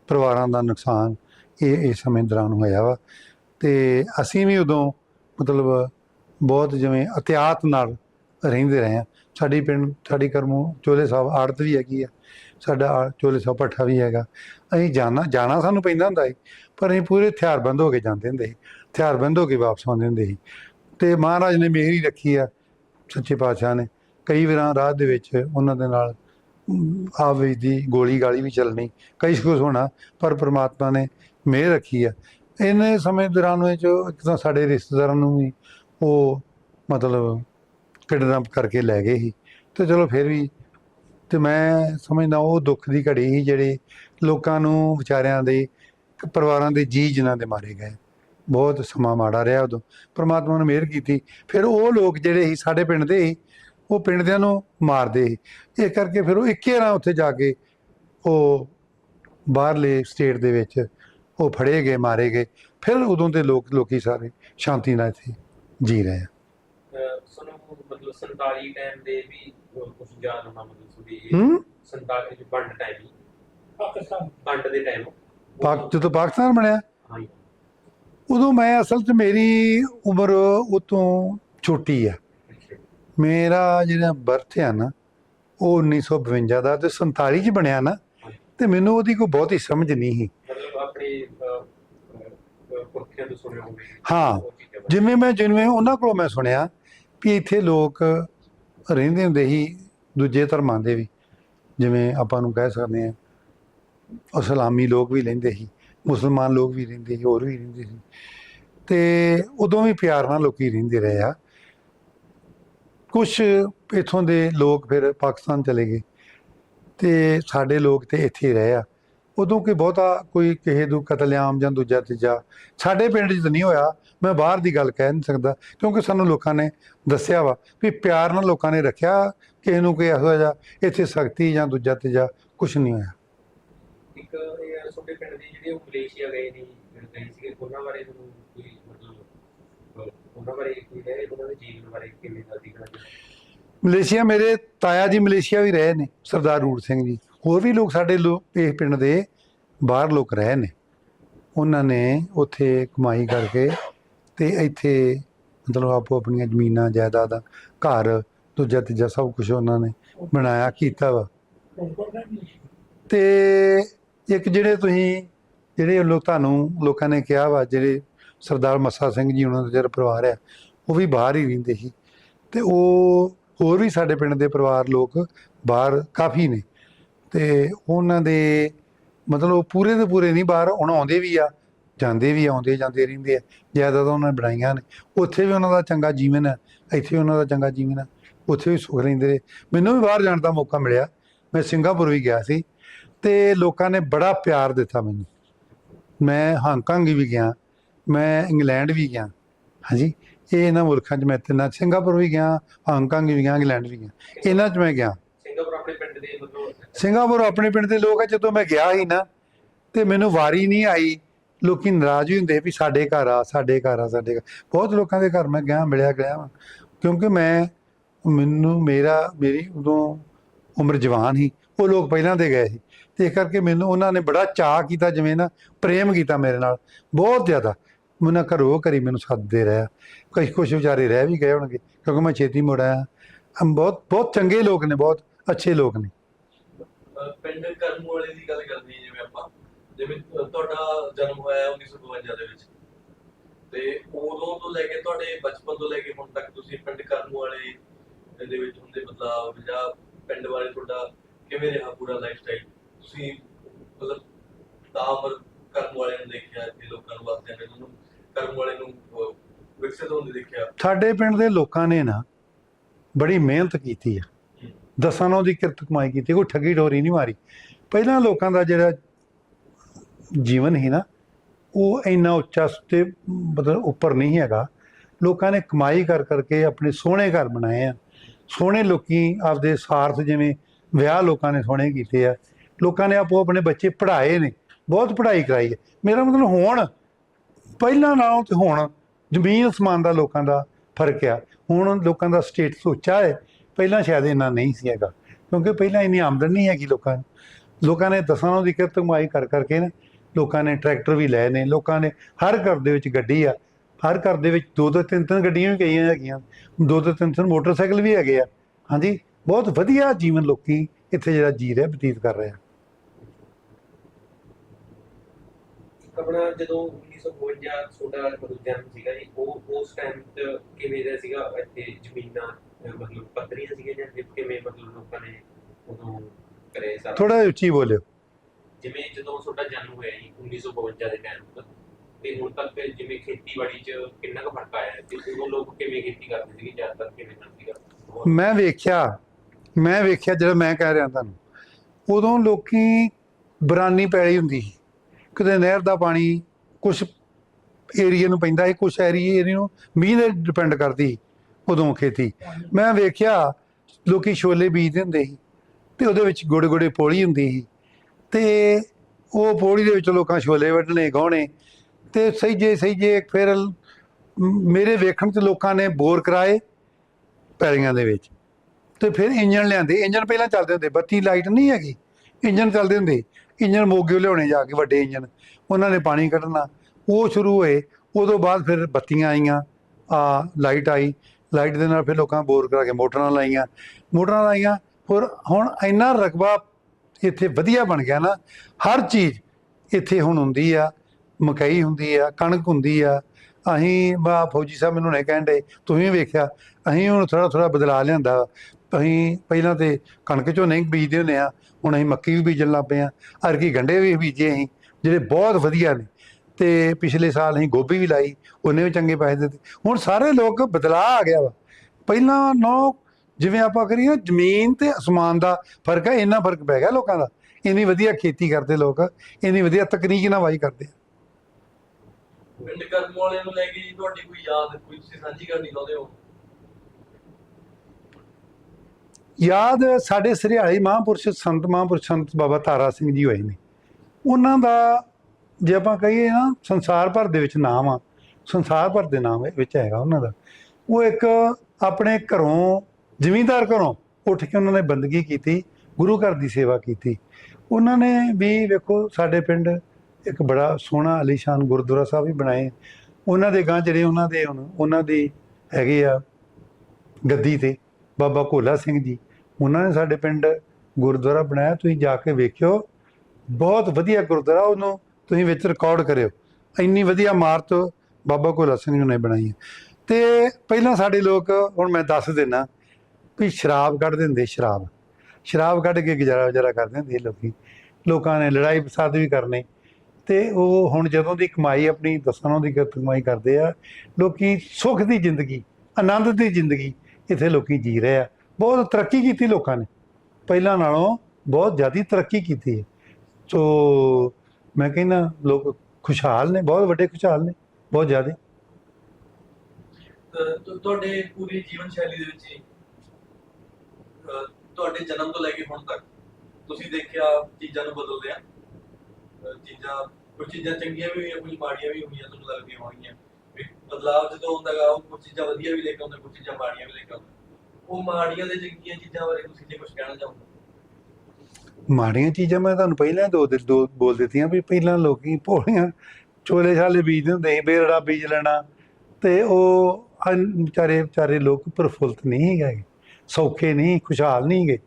ਪਰਿਵਾਰਾਂ ਦਾ ਨੁਕਸਾਨ ਇਹ ਇਸ ਸਮੇਂ ਦੌਰਾਨ ਹੋਇਆ ਵਾ। ਤੇ ਅਸੀਂ ਵੀ ਉਦੋਂ ਮਤਲਬ ਬਹੁਤ ਜਿਵੇਂ ਅਤਿਆਤ ਨਾਲ ਰਹਿੰਦੇ ਰਹੇ ਆ ਸਾਡੀ ਪਿੰਡ, ਸਾਡੀ ਕਰਮੋ, ਚੋਲੇ ਸਾਹਿਬ ਆੜਤ ਵੀ ਹੈਗੀ ਆ। ਸਾਡਾ ਆ- ਚੋਲੇ ਸਾਹਿਬ ਭੱਠਾ ਵੀ ਹੈਗਾ। ਅਸੀਂ ਜਾਣਾ ਜਾਣਾ ਸਾਨੂੰ ਪੈਂਦਾ ਹੁੰਦਾ ਸੀ, ਪਰ ਅਸੀਂ ਪੂਰੇ ਹਥਿਆਰਬੰਦ ਹੋ ਕੇ ਜਾਂਦੇ ਹੁੰਦੇ ਸੀ। ਹਥਿਆਰਬੰਦ ਹੋ ਕੇ ਵਾਪਸ ਆਉਂਦੇ ਹੁੰਦੇ ਸੀ। ਤੇ ਮਹਾਰਾਜ ਨੇ ਮਿਹਰੀ ਰੱਖੀ ਆ, ਸੱਚੇ ਪਾਤਸ਼ਾਹ ਨੇ। ਕਈ ਵਾਰਾਂ ਰਾਹ ਦੇ ਵਿੱਚ ਉਹਨਾਂ ਦੇ ਨਾਲ ਆਵੇ ਦੀ ਗੋਲੀ ਗਾਲੀ ਵੀ ਚੱਲਣੀ, ਕਈ ਕੁਝ ਹੋਣਾ, ਪਰ ਪ੍ਰਮਾਤਮਾ ਨੇ ਮਿਹਰ ਰੱਖੀ ਆ। ਇਹਨੇ ਸਮੇਂ ਦੌਰਾਨ ਵਿੱਚ ਇੱਕ ਤਾਂ ਸਾਡੇ ਰਿਸ਼ਤੇਦਾਰਾਂ ਨੂੰ ਵੀ ਉਹ ਮਤਲਬ ਕਿਡਨੈਪ ਕਰਕੇ ਲੈ ਗਏ ਸੀ। ਤੇ ਚਲੋ ਫਿਰ ਵੀ ਤੇ ਮੈਂ ਸਮਝਦਾ ਉਹ ਦੁੱਖ ਦੀ ਘੜੀ ਸੀ ਜਿਹੜੇ ਲੋਕਾਂ ਨੂੰ, ਵਿਚਾਰਿਆਂ ਦੇ ਪਰਿਵਾਰਾਂ ਦੇ ਜੀ ਜਿਨ੍ਹਾਂ ਦੇ ਮਾਰੇ ਗਏ। ਬਹੁਤ ਸਮਾਂ ਮਾੜਾ ਰਿਹਾ ਉਦੋਂ। ਪ੍ਰਮਾਤਮਾ ਨੇ ਮਿਹਰ ਕੀਤੀ। ਫਿਰ ਉਹ ਲੋਕ ਜਿਹੜੇ ਸੀ, ਸਾਡੇ ਪਿੰਡ ਦੇ ਸੀ, ਉਹ ਪਿੰਡ ਦਿਆਂ ਨੂੰ ਮਾਰਦੇ ਸੀ। ਇਹ ਕਰਕੇ ਫਿਰ ਉਹ ਇੱਕੇ ਰਾਂ ਉੱਥੇ ਜਾ ਕੇ ਉਹ ਬਾਹਰਲੇ ਸਟੇਟ ਦੇ ਵਿੱਚ ਉਹ ਫੜੇ ਗਏ ਮਾਰੇ ਗਏ। ਫਿਰ ਉਦੋਂ ਦੇ ਲੋਕ ਲੋਕੀ ਸਾਰੇ ਸ਼ਾਂਤੀ ਨਾਲ ਇੱਥੇ ਜੀ ਰਹੇ ਆ। ਸਾਨੂੰ ਮਤਲਬ 47 ਟਾਈਮ ਦੇ ਵੀ ਕੁਝ ਯਾਦ ਹੋਣਾ ਮਤਲਬ ਸੁਣੀ ਹੂੰ? 47 ਚ ਵੰਡ ਟਾਈਮ ਪਾਕਿਸਤਾਨ। ਵੰਡ ਦੇ ਟਾਈਮ ਪਾਕ ਜਦੋਂ ਪਾਕਿਸਤਾਨ ਬਣਿਆ? ਹਾਂਜੀ। ਉਦੋਂ ਮੈਂ ਅਸਲ 'ਚ ਮੇਰੀ ਉਮਰ ਉਹ ਤੋਂ ਛੋਟੀ ਆ। ਮੇਰਾ ਜਿਹੜਾ ਬਰਥ ਆ ਨਾ ਉਹ 1952 ਦਾ ਤੇ 47 ਚ ਬਣਿਆ ਨਾ ਤੇ ਮੈਨੂੰ ਉਹਦੀ ਕੋਈ ਬਹੁਤੀ ਸਮਝ ਨਹੀਂ ਸੀ। ਆਪਣੇ ਅਹ, ਅਹ, ਪੁਰਖਿਆਂ ਤੋਂ ਸੁਣਿਆ ਹੋਵੇ ਹਾਂ। ਜਿਵੇਂ ਮੈਂ ਜਿਵੇਂ ਉਹਨਾਂ ਕੋਲੋਂ ਮੈਂ ਸੁਣਿਆ ਵੀ ਇੱਥੇ ਲੋਕ ਰਹਿੰਦੇ ਹੁੰਦੇ ਸੀ ਦੂਜੇ ਧਰਮਾਂ ਦੇ ਵੀ ਜਿਵੇਂ ਆਪਾਂ ਨੂੰ ਕਹਿ ਸਕਦੇ ਆ ਇਸਲਾਮੀ ਲੋਕ ਵੀ ਰਹਿੰਦੇ ਸੀ ਮੁਸਲਮਾਨ ਲੋਕ ਵੀ ਰਹਿੰਦੇ ਸੀ ਹੋਰ ਵੀ ਰਹਿੰਦੇ ਸੀ। ਤੇ ਉਦੋਂ ਵੀ ਪਿਆਰ ਨਾਲ ਲੋਕੀ ਰਹਿੰਦੇ ਰਹੇ ਆ। ਕੁਝ ਇਥੋਂ ਦੇ ਲੋਕ ਫਿਰ ਪਾਕਿਸਤਾਨ ਚਲੇ ਗਏ ਤੇ ਸਾਡੇ ਲੋਕ ਤੇ ਇੱਥੇ ਰਹੇ ਆ। ਉਦੋਂ ਕੋਈ ਬਹੁਤਾ ਕੋਈ ਕਿਸੇ ਨੂੰ ਕਤਲੇਆਮ ਜਾਂ ਦੂਜਾ ਤੀਜਾ ਸਾਡੇ ਪਿੰਡ 'ਚ ਤਾਂ ਨਹੀਂ ਹੋਇਆ ਮੈਂ ਬਾਹਰ ਦੀ ਗੱਲ ਕਹਿ ਨਹੀਂ ਸਕਦਾ ਕਿਉਂਕਿ ਸਾਨੂੰ ਲੋਕਾਂ ਨੇ ਦੱਸਿਆ ਵਾ ਵੀ ਪਿਆਰ ਨਾਲ ਲੋਕਾਂ ਨੇ ਰੱਖਿਆ ਕਿਸੇ ਨੂੰ ਕੋਈ ਇਹੋ ਜਿਹਾ ਇੱਥੇ ਸਖਤੀ ਜਾਂ ਦੂਜਾ ਤੀਜਾ ਕੁਝ ਨਹੀਂ ਹੋਇਆ। ਇੱਕ ਇਹ ਛੋਟੇ ਪਿੰਡ ਦੇ ਜਿਹੜੇ ਉਹ ਮਲੇਸ਼ੀਆ ਗਏ ਨੇ ਗਏ ਸੀਗੇ ਉਹਨਾਂ ਬਾਰੇ ਤੁਹਾਨੂੰ ਕੋਈ ਮਤਲਬ ਅਹ, ਉਹਨਾਂ ਬਾਰੇ ਕੋਈ ਹੈ ਉਹਨਾਂ ਦੇ ਜੀਵਨ ਬਾਰੇ ਕਿਵੇਂ ਦਾ ਦਿਖਣਾ ਮਲੇਸ਼ੀਆ ਮੇਰੇ ਤਾਇਆ ਜੀ ਮਲੇਸ਼ੀਆ ਵੀ ਰਹੇ ਨੇ ਸਰਦਾਰ ਰੂੜ ਸਿੰਘ ਜੀ। ਹੋਰ ਵੀ ਲੋਕ ਸਾਡੇ ਲੋਕ ਇਸ ਪਿੰਡ ਦੇ ਬਾਹਰ ਲੋਕ ਰਹੇ ਨੇ। ਉਹਨਾਂ ਨੇ ਉੱਥੇ ਕਮਾਈ ਕਰਕੇ ਤੇ ਇੱਥੇ ਮਤਲਬ ਆਪੋ ਆਪਣੀਆਂ ਜ਼ਮੀਨਾਂ, ਜਾਇਦਾਦਾਂ, ਘਰ, ਦੂਜਾ ਤੀਜਾ ਸਭ ਕੁਝ ਉਹਨਾਂ ਨੇ ਬਣਾਇਆ, ਕੀਤਾ ਵਾ। ਕੌਣ ਤੇ ਇੱਕ ਜਿਹੜੇ ਤੁਸੀਂ, ਜਿਹੜੇ ਲੋਕ ਤੁਹਾਨੂੰ ਲੋਕਾਂ ਨੇ ਕਿਹਾ ਵਾ, ਜਿਹੜੇ ਸਰਦਾਰ ਮੱਸਾ ਸਿੰਘ ਜੀ ਉਹਨਾਂ ਦਾ ਜਿਹੜਾ ਪਰਿਵਾਰ ਹੈ, ਉਹ ਵੀ ਬਾਹਰ ਹੀ ਰਹਿੰਦੇ ਸੀ। ਤੇ ਉਹ ਹੋਰ ਵੀ ਸਾਡੇ ਪਿੰਡ ਦੇ ਪਰਿਵਾਰ ਲੋਕ ਬਾਹਰ ਕਾਫੀ ਨੇ। ਤੇ ਉਹਨਾਂ ਦੇ ਮਤਲਬ ਪੂਰੇ ਦੇ ਪੂਰੇ ਨਹੀਂ, ਬਾਹਰ ਹੁਣ ਆਉਂਦੇ ਵੀ ਆ, ਜਾਂਦੇ ਵੀ ਆਉਂਦੇ ਜਾਂਦੇ ਰਹਿੰਦੇ ਆ। ਜ਼ਿਆਦਾ ਉਹਨਾਂ ਨੇ ਬਣਾਈਆਂ ਨੇ। ਉੱਥੇ ਵੀ ਉਹਨਾਂ ਦਾ ਚੰਗਾ ਜੀਵਨ ਹੈ ਇੱਥੇ ਵੀ ਉਹਨਾਂ ਦਾ ਚੰਗਾ ਜੀਵਨ ਹੈ ਉੱਥੇ ਵੀ ਸੁਖ ਰਹਿੰਦੇ ਰਹੇ। ਮੈਨੂੰ ਵੀ ਬਾਹਰ ਜਾਣ ਦਾ ਮੌਕਾ ਮਿਲਿਆ। ਮੈਂ ਸਿੰਗਾਪੁਰ ਵੀ ਗਿਆ ਸੀ ਤੇ ਲੋਕਾਂ ਨੇ ਬੜਾ ਪਿਆਰ ਦਿੱਤਾ ਮੈਨੂੰ। ਮੈਂ ਹਾਂਗਕਾਂਗ ਵੀ ਗਿਆ, ਮੈਂ ਇੰਗਲੈਂਡ ਵੀ ਗਿਆ। ਹਾਂਜੀ, ਇਹ ਇਹਨਾਂ ਮੁਲਕਾਂ 'ਚ ਮੈਂ ਤਿੰਨਾਂ ਸਿੰਗਾਪੁਰ ਵੀ ਗਿਆ, ਹਾਂਗਕਾਂਗ ਵੀ ਗਿਆ, ਇੰਗਲੈਂਡ ਵੀ ਗਿਆ। ਇਹਨਾਂ 'ਚ ਮੈਂ ਗਿਆ ਸਿੰਗਾਪੁਰ ਆਪਣੇ ਪਿੰਡ ਦੇ ਮਤਲਬ ਸਿੰਗਾਪੁਰ ਆਪਣੇ ਪਿੰਡ ਦੇ ਲੋਕ ਆ, ਜਦੋਂ ਮੈਂ ਗਿਆ ਸੀ ਨਾ, ਤੇ ਮੈਨੂੰ ਵਾਰੀ ਨਹੀਂ ਆਈ। ਲੋਕੀ ਨਾਰਾਜ਼ ਵੀ ਹੁੰਦੇ ਵੀ ਸਾਡੇ ਘਰ ਆ, ਸਾਡੇ ਘਰ ਆ, ਸਾਡੇ ਘਰ। ਬਹੁਤ ਲੋਕਾਂ ਦੇ ਘਰ ਮੈਂ ਗਿਆ, ਮਿਲਿਆ, ਗਿਆ ਕਿਉਂਕਿ ਮੈਂ, ਮੈਨੂੰ ਮੇਰਾ, ਮੇਰੀ ਉਦੋਂ ਉਮਰ ਜਵਾਨ ਸੀ, ਉਹ ਲੋਕ ਪਹਿਲਾਂ ਦੇ ਗਏ ਸੀ। ਤੇ ਇਸ ਕਰਕੇ ਮੈਨੂੰ ਉਹਨਾਂ ਨੇ ਬੜਾ ਚਾਅ ਕੀਤਾ, ਜਿਵੇਂ ਨਾ ਪ੍ਰੇਮ ਕੀਤਾ ਮੇਰੇ ਨਾਲ। ਬਹੁਤ ਜ਼ਿਆਦਾ। ਮੈਨੂੰ ਘਰੋਂ ਘਰੀ ਮੈਨੂੰ ਸੱਦਦੇ ਰਿਹਾ ਕਈ ਕੁਛ ਵਿਚਾਰੇ ਰਹਿ ਵੀ ਗਏ ਹੋਣਗੇ, ਕਿਉਂਕਿ ਮੈਂ ਛੇਤੀ ਮੁੜ ਆਇਆ। ਬਹੁਤ ਬਹੁਤ ਚੰਗੇ ਲੋਕ ਨੇ, ਬਹੁਤ ਅੱਛੇ ਲੋਕ ਨੇ। ਪਿੰਡ ਕਰਮ ਵਾਲੇ ਦੀ ਗੱਲ ਕਰਦੇ ਜਿਵੇਂ ਆਪਾਂ। ਜਿਵੇਂ ਤੁਹਾਡਾ ਜਨਮ ਹੋਇਆ 1952 ਦੇ ਵਿੱਚ। ਤੇ ਉਦੋਂ ਤੋਂ ਲੈ ਕੇ ਤੁਹਾਡੇ ਬਚਪਨ ਤੋਂ ਲੈ ਕੇ ਹੁਣ ਤੱਕ ਤੁਸੀਂ ਪਿੰਡ ਕਰਮ ਵਾਲੇ ਦੇ ਵਿੱਚ ਹੁੰਦੇ ਬਦਲਾਵ ਜਾਂ ਪਿੰਡ ਵਾਲੇ ਤੁਹਾਡਾ ਕਿਵੇਂ ਰਿਹਾ ਪੂਰਾ ਲਾਈਫ ਸਟਾਈਲ ਤੁਸੀਂ ਮਤਲਬ ਤਾਮਰ ਕਰਮ ਵਾਲਿਆਂ ਨੂੰ ਦੇਖਿਆ ਤੇ ਲੋਕਾਂ ਨੂੰ ਵਸਦਿਆਂ ਨੇ, ਕਰਮ ਵਾਲੇ ਨੂੰ ਵਿਕਸਿਤ ਹੁੰਦੇ ਦੇਖਿਆ? ਸਾਡੇ ਪਿੰਡ ਦੇ ਲੋਕਾਂ ਨੇ ਨਾ ਬੜੀ ਮਿਹਨਤ ਕੀਤੀ ਆ। ਦਸਾਂ ਨੌ ਦੀ ਕਿਰਤ ਕਮਾਈ ਕੀਤੀ, ਕੋਈ ਠੱਗੀ ਠੋਰੀ ਨਹੀਂ ਮਾਰੀ। ਪਹਿਲਾਂ ਲੋਕਾਂ ਦਾ ਜਿਹੜਾ ਜੀਵਨ ਸੀ ਨਾ, ਉਹ ਇੰਨਾ ਉੱਚਾ ਤੇ ਮਤਲਬ ਉੱਪਰ ਨਹੀਂ ਹੈਗਾ। ਲੋਕਾਂ ਨੇ ਕਮਾਈ ਕਰ ਕਰਕੇ ਆਪਣੇ ਸੋਹਣੇ ਘਰ ਬਣਾਏ ਆ। ਸੋਹਣੇ ਲੋਕੀ ਆਪਦੇ ਸਾਰਥ ਜਿਵੇਂ ਵਿਆਹ ਲੋਕਾਂ ਨੇ ਸੋਹਣੇ ਕੀਤੇ ਆ। ਲੋਕਾਂ ਨੇ ਆਪੋ ਆਪਣੇ ਬੱਚੇ ਪੜ੍ਹਾਏ ਨੇ, ਬਹੁਤ ਪੜ੍ਹਾਈ ਕਰਾਈ ਹੈ ਮੇਰਾ ਮਤਲਬ ਹੁਣ, ਪਹਿਲਾਂ ਨਾਲੋਂ ਤੇ ਹੁਣ ਜ਼ਮੀਨ ਅਸਮਾਨ ਦਾ ਲੋਕਾਂ ਦਾ ਫ਼ਰਕ ਆ। ਹੁਣ ਲੋਕਾਂ ਦਾ ਸਟੇਟਸ ਉੱਚਾ ਹੈ। ਪਹਿਲਾਂ ਸ਼ਾਇਦ ਇੰਨਾ ਨਹੀਂ ਸੀ ਹੈਗਾ, ਕਿਉਂਕਿ ਪਹਿਲਾਂ ਇੰਨੀ ਆਮਦਨ ਨਹੀਂ ਹੈਗੀ ਲੋਕਾਂ ਨੂੰ। ਲੋਕਾਂ ਨੇ ਦਸਾਂ ਨੂੰ ਦੀ ਕਿਰਤ ਕਮਾਈ ਕਰ ਕਰਕੇ ਨਾ, ਲੋਕਾਂ ਨੇ ਟਰੈਕਟਰ ਵੀ ਲਏ ਨੇ, ਲੋਕਾਂ ਨੇ ਹਰ ਘਰ ਦੇ ਵਿੱਚ ਗੱਡੀ ਆ, ਹਰ ਘਰ ਦੇ ਵਿੱਚ ਦੋ ਦੋ ਤਿੰਨ ਤਿੰਨ ਗੱਡੀਆਂ ਵੀ ਕਈਆਂ ਹੈਗੀਆਂ, ਦੋ ਦੋ ਤਿੰਨ ਤਿੰਨ ਮੋਟਰਸਾਈਕਲ ਵੀ ਹੈਗੇ ਆ। ਹਾਂਜੀ, ਬਹੁਤ ਵਧੀਆ ਜੀਵਨ ਲੋਕੀ ਇੱਥੇ ਜਿਹੜਾ ਜੀ ਰਿਹਾ, ਬਤੀਤ ਕਰ ਰਿਹਾ ਆਪਣਾ ਜਦੋਂ 1952 ਤੁਹਾਡਾ ਮਤਲਬ ਜਨਮ ਸੀਗਾ ਜੀ, ਉਹ ਉਸ ਟਾਈਮ ਤੇ ਕਿਵੇਂ ਦਾ ਸੀਗਾ ਇੱਥੇ ਜ਼ਮੀਨਾਂ ਮਤਲਬ ਪੱਧਰੀਆਂ ਸੀਗੀਆਂ ਜਾਂ ਕਿ- ਕਿਵੇਂ ਮਤਲਬ ਲੋਕਾਂ ਨੇ ਉਦੋਂ ਕਰੇ ਸਾਰਾ? ਥੋੜਾ ਉੱਚੀ ਬੋਲਿਓ। ਜਿਵੇਂ ਜਦੋਂ ਤੁਹਾਡਾ ਜਨਮ ਹੋਇਆ ਜੀ 1952 ਦੇ ਟਾਈਮ ਤੱਕ ਤੇ ਹੁਣ ਤੱਕ ਜਿਵੇਂ ਖੇਤੀਬਾੜੀ 'ਚ ਕਿੰਨਾ ਕੁ ਫ਼ਰਕ ਆਇਆ? ਤੇ ਉਦੋਂ ਲੋਕ ਕਿਵੇਂ ਖੇਤੀ ਕਰਦੇ ਸੀਗੇ? ਜ਼ਿਆਦਾਤਰ ਕਿਵੇਂ ਕਰਦੇ ਸੀਗਾ? ਮੈਂ ਵੇਖਿਆ ਮੈਂ ਵੇਖਿਆ ਜਿਹੜਾ ਮੈਂ ਕਹਿ ਰਿਹਾ ਤੁਹਾਨੂੰ ਉਦੋਂ ਲੋਕੀ ਬਰਾਨੀ ਪੈਲੀ ਹੁੰਦੀ ਸੀ। ਕਿਤੇ ਨਹਿਰ ਦਾ ਪਾਣੀ ਕੁਝ ਏਰੀਆ ਨੂੰ ਪੈਂਦਾ ਸੀ ਕੁਝ ਏਰੀਆ ਨੂੰ ਮੀਂਹ ਤੇ ਡਿਪੈਂਡ ਕਰਦੀ ਸੀ। ਉਦੋਂ ਖੇਤੀ। ਮੈਂ ਵੇਖਿਆ, ਲੋਕੀ ਛੋਲੇ ਬੀਜਦੇ ਹੁੰਦੇ ਸੀ ਤੇ ਉਹਦੇ ਵਿੱਚ ਗੋੜੇ ਗੁੜੇ ਪੋਲੀ ਹੁੰਦੀ ਸੀ। ਤੇ ਉਹ ਪੋਲੀ ਦੇ ਵਿੱਚ ਲੋਕਾਂ ਛੋਲੇ ਵੱਢਣੇ, ਗਾਉਣੇ ਤੇ ਸਹੀ ਜੇ ਸਹੀ ਜੇ ਫਿਰ ਮੇਰੇ ਵੇਖਣ ਚ ਲੋਕਾਂ ਨੇ ਬੋਰ ਕਰਾਏ ਪੈਲੀਆਂ ਦੇ ਵਿੱਚ। ਤੇ ਫਿਰ ਇੰਜਨ ਲਿਆਂਦੇ ਇੰਜਨ ਪਹਿਲਾਂ ਚੱਲਦੇ ਹੁੰਦੇ, ਬੱਤੀ ਲਾਈਟ ਨਹੀਂ ਹੈਗੀ ਇੰਜਨ ਚੱਲਦੇ ਹੁੰਦੇ ਇੰਜਨ ਮੋਗੇ ਲਿਆਉਣੇ ਜਾ ਕੇ ਵੱਡੇ ਇੰਜਨ ਉਹਨਾਂ ਨੇ ਪਾਣੀ ਕੱਢਣਾ। ਉਹ ਸ਼ੁਰੂ ਹੋਏ, ਉਦੋਂ ਬਾਅਦ ਫਿਰ ਬੱਤੀਆਂ ਆਈਆਂ, ਆ ਲਾਈਟ ਆਈ ਲਾਈਟ ਦੇ ਨਾਲ ਫਿਰ ਲੋਕਾਂ ਬੋਰ ਕਰਾ ਕੇ ਮੋਟਰਾਂ ਲਾਈਆਂ। ਮੋਟਰਾਂ ਲਾਈਆਂ, ਹੋਰ ਹੁਣ ਇੰਨਾ ਰਕਬਾ ਇੱਥੇ ਵਧੀਆ ਬਣ ਗਿਆ ਨਾ, ਹਰ ਚੀਜ਼ ਇੱਥੇ ਹੁਣ ਹੁੰਦੀ ਆ, ਮਕਈ ਹੁੰਦੀ ਆ, ਕਣਕ ਹੁੰਦੀ ਆ। ਅਸੀਂ ਬਾ ਫੌਜੀ ਸਾਹਿਬ ਮੈਨੂੰ ਨੇ ਕਹਿਣ ਦੇ ਤੁਸੀਂ ਵੀ ਵੇਖਿਆ, ਅਸੀਂ ਹੁਣ ਥੋੜਾ ਥੋੜਾ ਬਦਲਾ ਲਿਆਂਦਾ। ਵਾ। ਅਸੀਂ ਪਹਿਲਾਂ ਤੇ ਕਣਕ 'ਚੋਂ ਨਹੀਂ ਬੀਜਦੇ ਹੁੰਦੇ ਆ, ਹੁਣ ਅਸੀਂ ਮੱਕੀ ਵੀ ਬੀਜਣ ਲੱਗ ਪਏ ਆ। ਅਰਕੀ ਗੰਡੇ ਵੀ ਬੀਜੇ ਅਸੀਂ, ਜਿਹੜੇ ਬਹੁਤ ਵਧੀਆ ਨੇ। ਤੇ ਪਿਛਲੇ ਸਾਲ ਅਸੀਂ ਗੋਭੀ ਵੀ ਲਾਈ ਉਹਨੇ ਵੀ ਚੰਗੇ ਪੈਸੇ ਦਿੱਤੇ। ਹੁਣ ਸਾਰੇ ਲੋਕ ਬਦਲਾ ਆ ਗਿਆ ਵਾ। ਪਹਿਲਾਂ ਨੋ ਜਿਵੇਂ ਆਪਾਂ ਕਰੀਏ ਜ਼ਮੀਨ ਤੇ ਅਸਮਾਨ ਦਾ ਫ਼ਰਕ ਹੈ ਇੰਨਾ ਫ਼ਰਕ ਪੈ ਗਿਆ ਲੋਕਾਂ ਦਾ। ਇੰਨੀ ਵਧੀਆ ਖੇਤੀ ਕਰਦੇ ਲੋਕ ਇੰਨੀ ਵਧੀਆ ਤਕਨੀਕ ਨਾਲ ਵਾਈ ਕਰਦੇ। ਪਿੰਡ ਕਰਮ ਵਾਲਿਆਂ ਨੂੰ ਲੈ ਕੇ ਜੀ ਤੁਹਾਡੀ ਕੋਈ ਯਾਦ ਕੋਈ ਤੁਸੀਂ ਸਾਂਝੀ ਕਰਨੀ ਚਾਹੁੰਦੇ ਹੋ? ਯਾਦ ਸਾਡੇ ਸਰਿਆਲੀ ਮਹਾਂਪੁਰਸ਼ ਸੰਤ ਮਹਾਂਪੁਰਸ਼ ਸੰਤ ਬਾਬਾ ਤਾਰਾ ਸਿੰਘ ਜੀ ਹੋਏ ਨੇ। ਉਹਨਾਂ ਦਾ ਜੇ ਆਪਾਂ ਕਹੀਏ ਨਾ, ਸੰਸਾਰ ਭਰ ਦੇ ਵਿੱਚ ਨਾਮ ਆ, ਸੰਸਾਰ ਭਰ ਦੇ ਨਾਮ ਵਿੱਚ ਹੈਗਾ ਉਹਨਾਂ ਦਾ। ਉਹ ਇੱਕ ਆਪਣੇ ਘਰੋਂ, ਜ਼ਿਮੀਂਦਾਰ ਘਰੋਂ ਉੱਠ ਕੇ ਉਹਨਾਂ ਨੇ ਬੰਦਗੀ ਕੀਤੀ, ਗੁਰੂ ਘਰ ਦੀ ਸੇਵਾ ਕੀਤੀ। ਉਹਨਾਂ ਨੇ ਵੀ ਵੇਖੋ, ਸਾਡੇ ਪਿੰਡ ਇੱਕ ਬੜਾ ਸੋਹਣਾ ਆਲੀਸ਼ਾਨ ਗੁਰਦੁਆਰਾ ਸਾਹਿਬ ਵੀ ਬਣਾਏ। ਉਹਨਾਂ ਦੇ ਗਾਂ ਜਿਹੜੇ ਉਹਨਾਂ ਦੇ ਉਹਨਾਂ ਦੀ ਹੈਗੇ ਆ ਗੱਦੀ ਤੇ, ਬਾਬਾ ਭੋਲਾ ਸਿੰਘ ਜੀ। ਉਹਨਾਂ ਨੇ ਸਾਡੇ ਪਿੰਡ ਗੁਰਦੁਆਰਾ ਬਣਾਇਆ, ਤੁਸੀਂ ਜਾ ਕੇ ਵੇਖਿਓ। ਬਹੁਤ ਵਧੀਆ ਗੁਰਦੁਆਰਾ, ਉਹਨੂੰ ਤੁਸੀਂ ਵਿੱਚ ਰਿਕਾਰਡ ਕਰਿਓ। ਇੰਨੀ ਵਧੀਆ ਇਮਾਰਤ ਬਾਬਾ ਭੋਲਾ ਸਿੰਘ ਜੀ ਨੇ ਬਣਾਈ ਹੈ ਤੇ ਪਹਿਲਾਂ ਸਾਡੇ ਲੋਕ, ਹੁਣ ਮੈਂ ਦੱਸ ਦਿੰਨਾ ਵੀ ਸ਼ਰਾਬ ਕੱਢ ਦਿੰਦੇ, ਸ਼ਰਾਬ। ਸ਼ਰਾਬ ਕੱਢ ਕੇ ਗੁਜ਼ਾਰਾ ਗੁਜ਼ਾਰਾ ਕਰਦੇ ਹੁੰਦੇ ਸੀ ਲੋਕੀ। ਲੋਕਾਂ ਨੇ ਲੜਾਈ ਫਸਾਦ ਵੀ ਕਰਨੇ। ਤੇ ਉਹ ਹੁਣ ਜਦੋਂ ਦੀ ਕਮਾਈ ਆਪਣੀ, ਦਸਾਂ ਦੀ ਕਮਾਈ ਕਰਦੇ ਆ, ਲੋਕੀ ਸੁੱਖ ਦੀ ਜ਼ਿੰਦਗੀ, ਆਨੰਦ ਦੀ ਜ਼ਿੰਦਗੀ ਇੱਥੇ ਲੋਕੀ ਜੀ ਰਹੇ ਆ। ਬਹੁਤ ਤਰੱਕੀ ਕੀਤੀ ਲੋਕਾਂ ਨੇ। ਪਹਿਲਾਂ ਨਾਲੋਂ ਬਹੁਤ ਜ਼ਿਆਦਾ ਤਰੱਕੀ ਕੀਤੀ ਹੈ। ਸੋ ਮੈਂ ਕਹਿੰਦਾ ਲੋਕ ਖੁਸ਼ਹਾਲ ਨੇ, ਬਹੁਤ ਵੱਡੇ ਖੁਸ਼ਹਾਲ ਨੇ, ਬਹੁਤ ਜ਼ਿਆਦਾ। ਤੁਹਾਡੇ ਪੂਰੀ ਜੀਵਨ ਸ਼ੈਲੀ ਦੇ ਵਿੱਚ ਤੁਹਾਡੇ ਜਨਮ ਤੋਂ ਲੈ ਕੇ ਹੁਣ ਤੱਕ ਤੁਸੀਂ ਦੇਖਿਆ ਚੀਜ਼ਾਂ ਨੂੰ ਬਦਲਦੇ ਆ? ਚੀਜ਼ਾਂ ਕੁਝ ਚੀਜ਼ਾਂ ਚੰਗੀਆਂ ਵੀ ਹੋਈਆਂ ਕੁਝ ਮਾੜੀਆਂ ਵੀ ਹੋਈਆਂ, ਤੁਹਾਨੂੰ ਲੱਗਦੀਆਂ ਹੋਣਗੀਆਂ। ਬਦਲਾਅ ਜਦੋਂ ਹੁੰਦਾ ਗਾ, ਉਹ ਕੁਝ ਚੀਜ਼ਾਂ ਵਧੀਆ ਵੀ ਲੈ ਕੇ ਆਉਂਦਾ ਕੁਝ ਚੀਜ਼ਾਂ ਮਾੜੀਆਂ ਵੀ ਲੈ ਕੇ ਆਉਂਦਾ। ਉਹ ਮਾੜੀਆਂ ਤੇ ਚੰਗੀਆਂ ਚੀਜ਼ਾਂ ਬਾਰੇ ਤੁਸੀਂ ਜੇ ਕੁਝ ਕਹਿਣਾ ਚਾਹੋਗੇ? ਮਾੜੀਆਂ ਚੀਜ਼ਾਂ ਮੈਂ ਤੁਹਾਨੂੰ ਪਹਿਲਾਂ ਦੋ ਦਿਨ ਦੋ ਬੋਲ ਦਿੱਤੀਆਂ ਵੀ ਪਹਿਲਾਂ ਲੋਕੀ ਭੋਲੀਆਂ ਛੋਲੇ ਛਾਲੇ ਬੀਜਦੇ ਹੁੰਦੇ ਸੀ, ਬੇਰੜਾ ਬੀਜ ਲੈਣਾ। ਤੇ ਉਹ ਵਿਚਾਰੇ ਵਿਚਾਰੇ ਲੋਕ ਪ੍ਰਫੁੱਲਤ ਨਹੀਂ ਹੈਗੇ, ਸੌਖੇ ਨਹੀਂ ਖੁਸ਼ਹਾਲ ਨਹੀਂ ਗਏ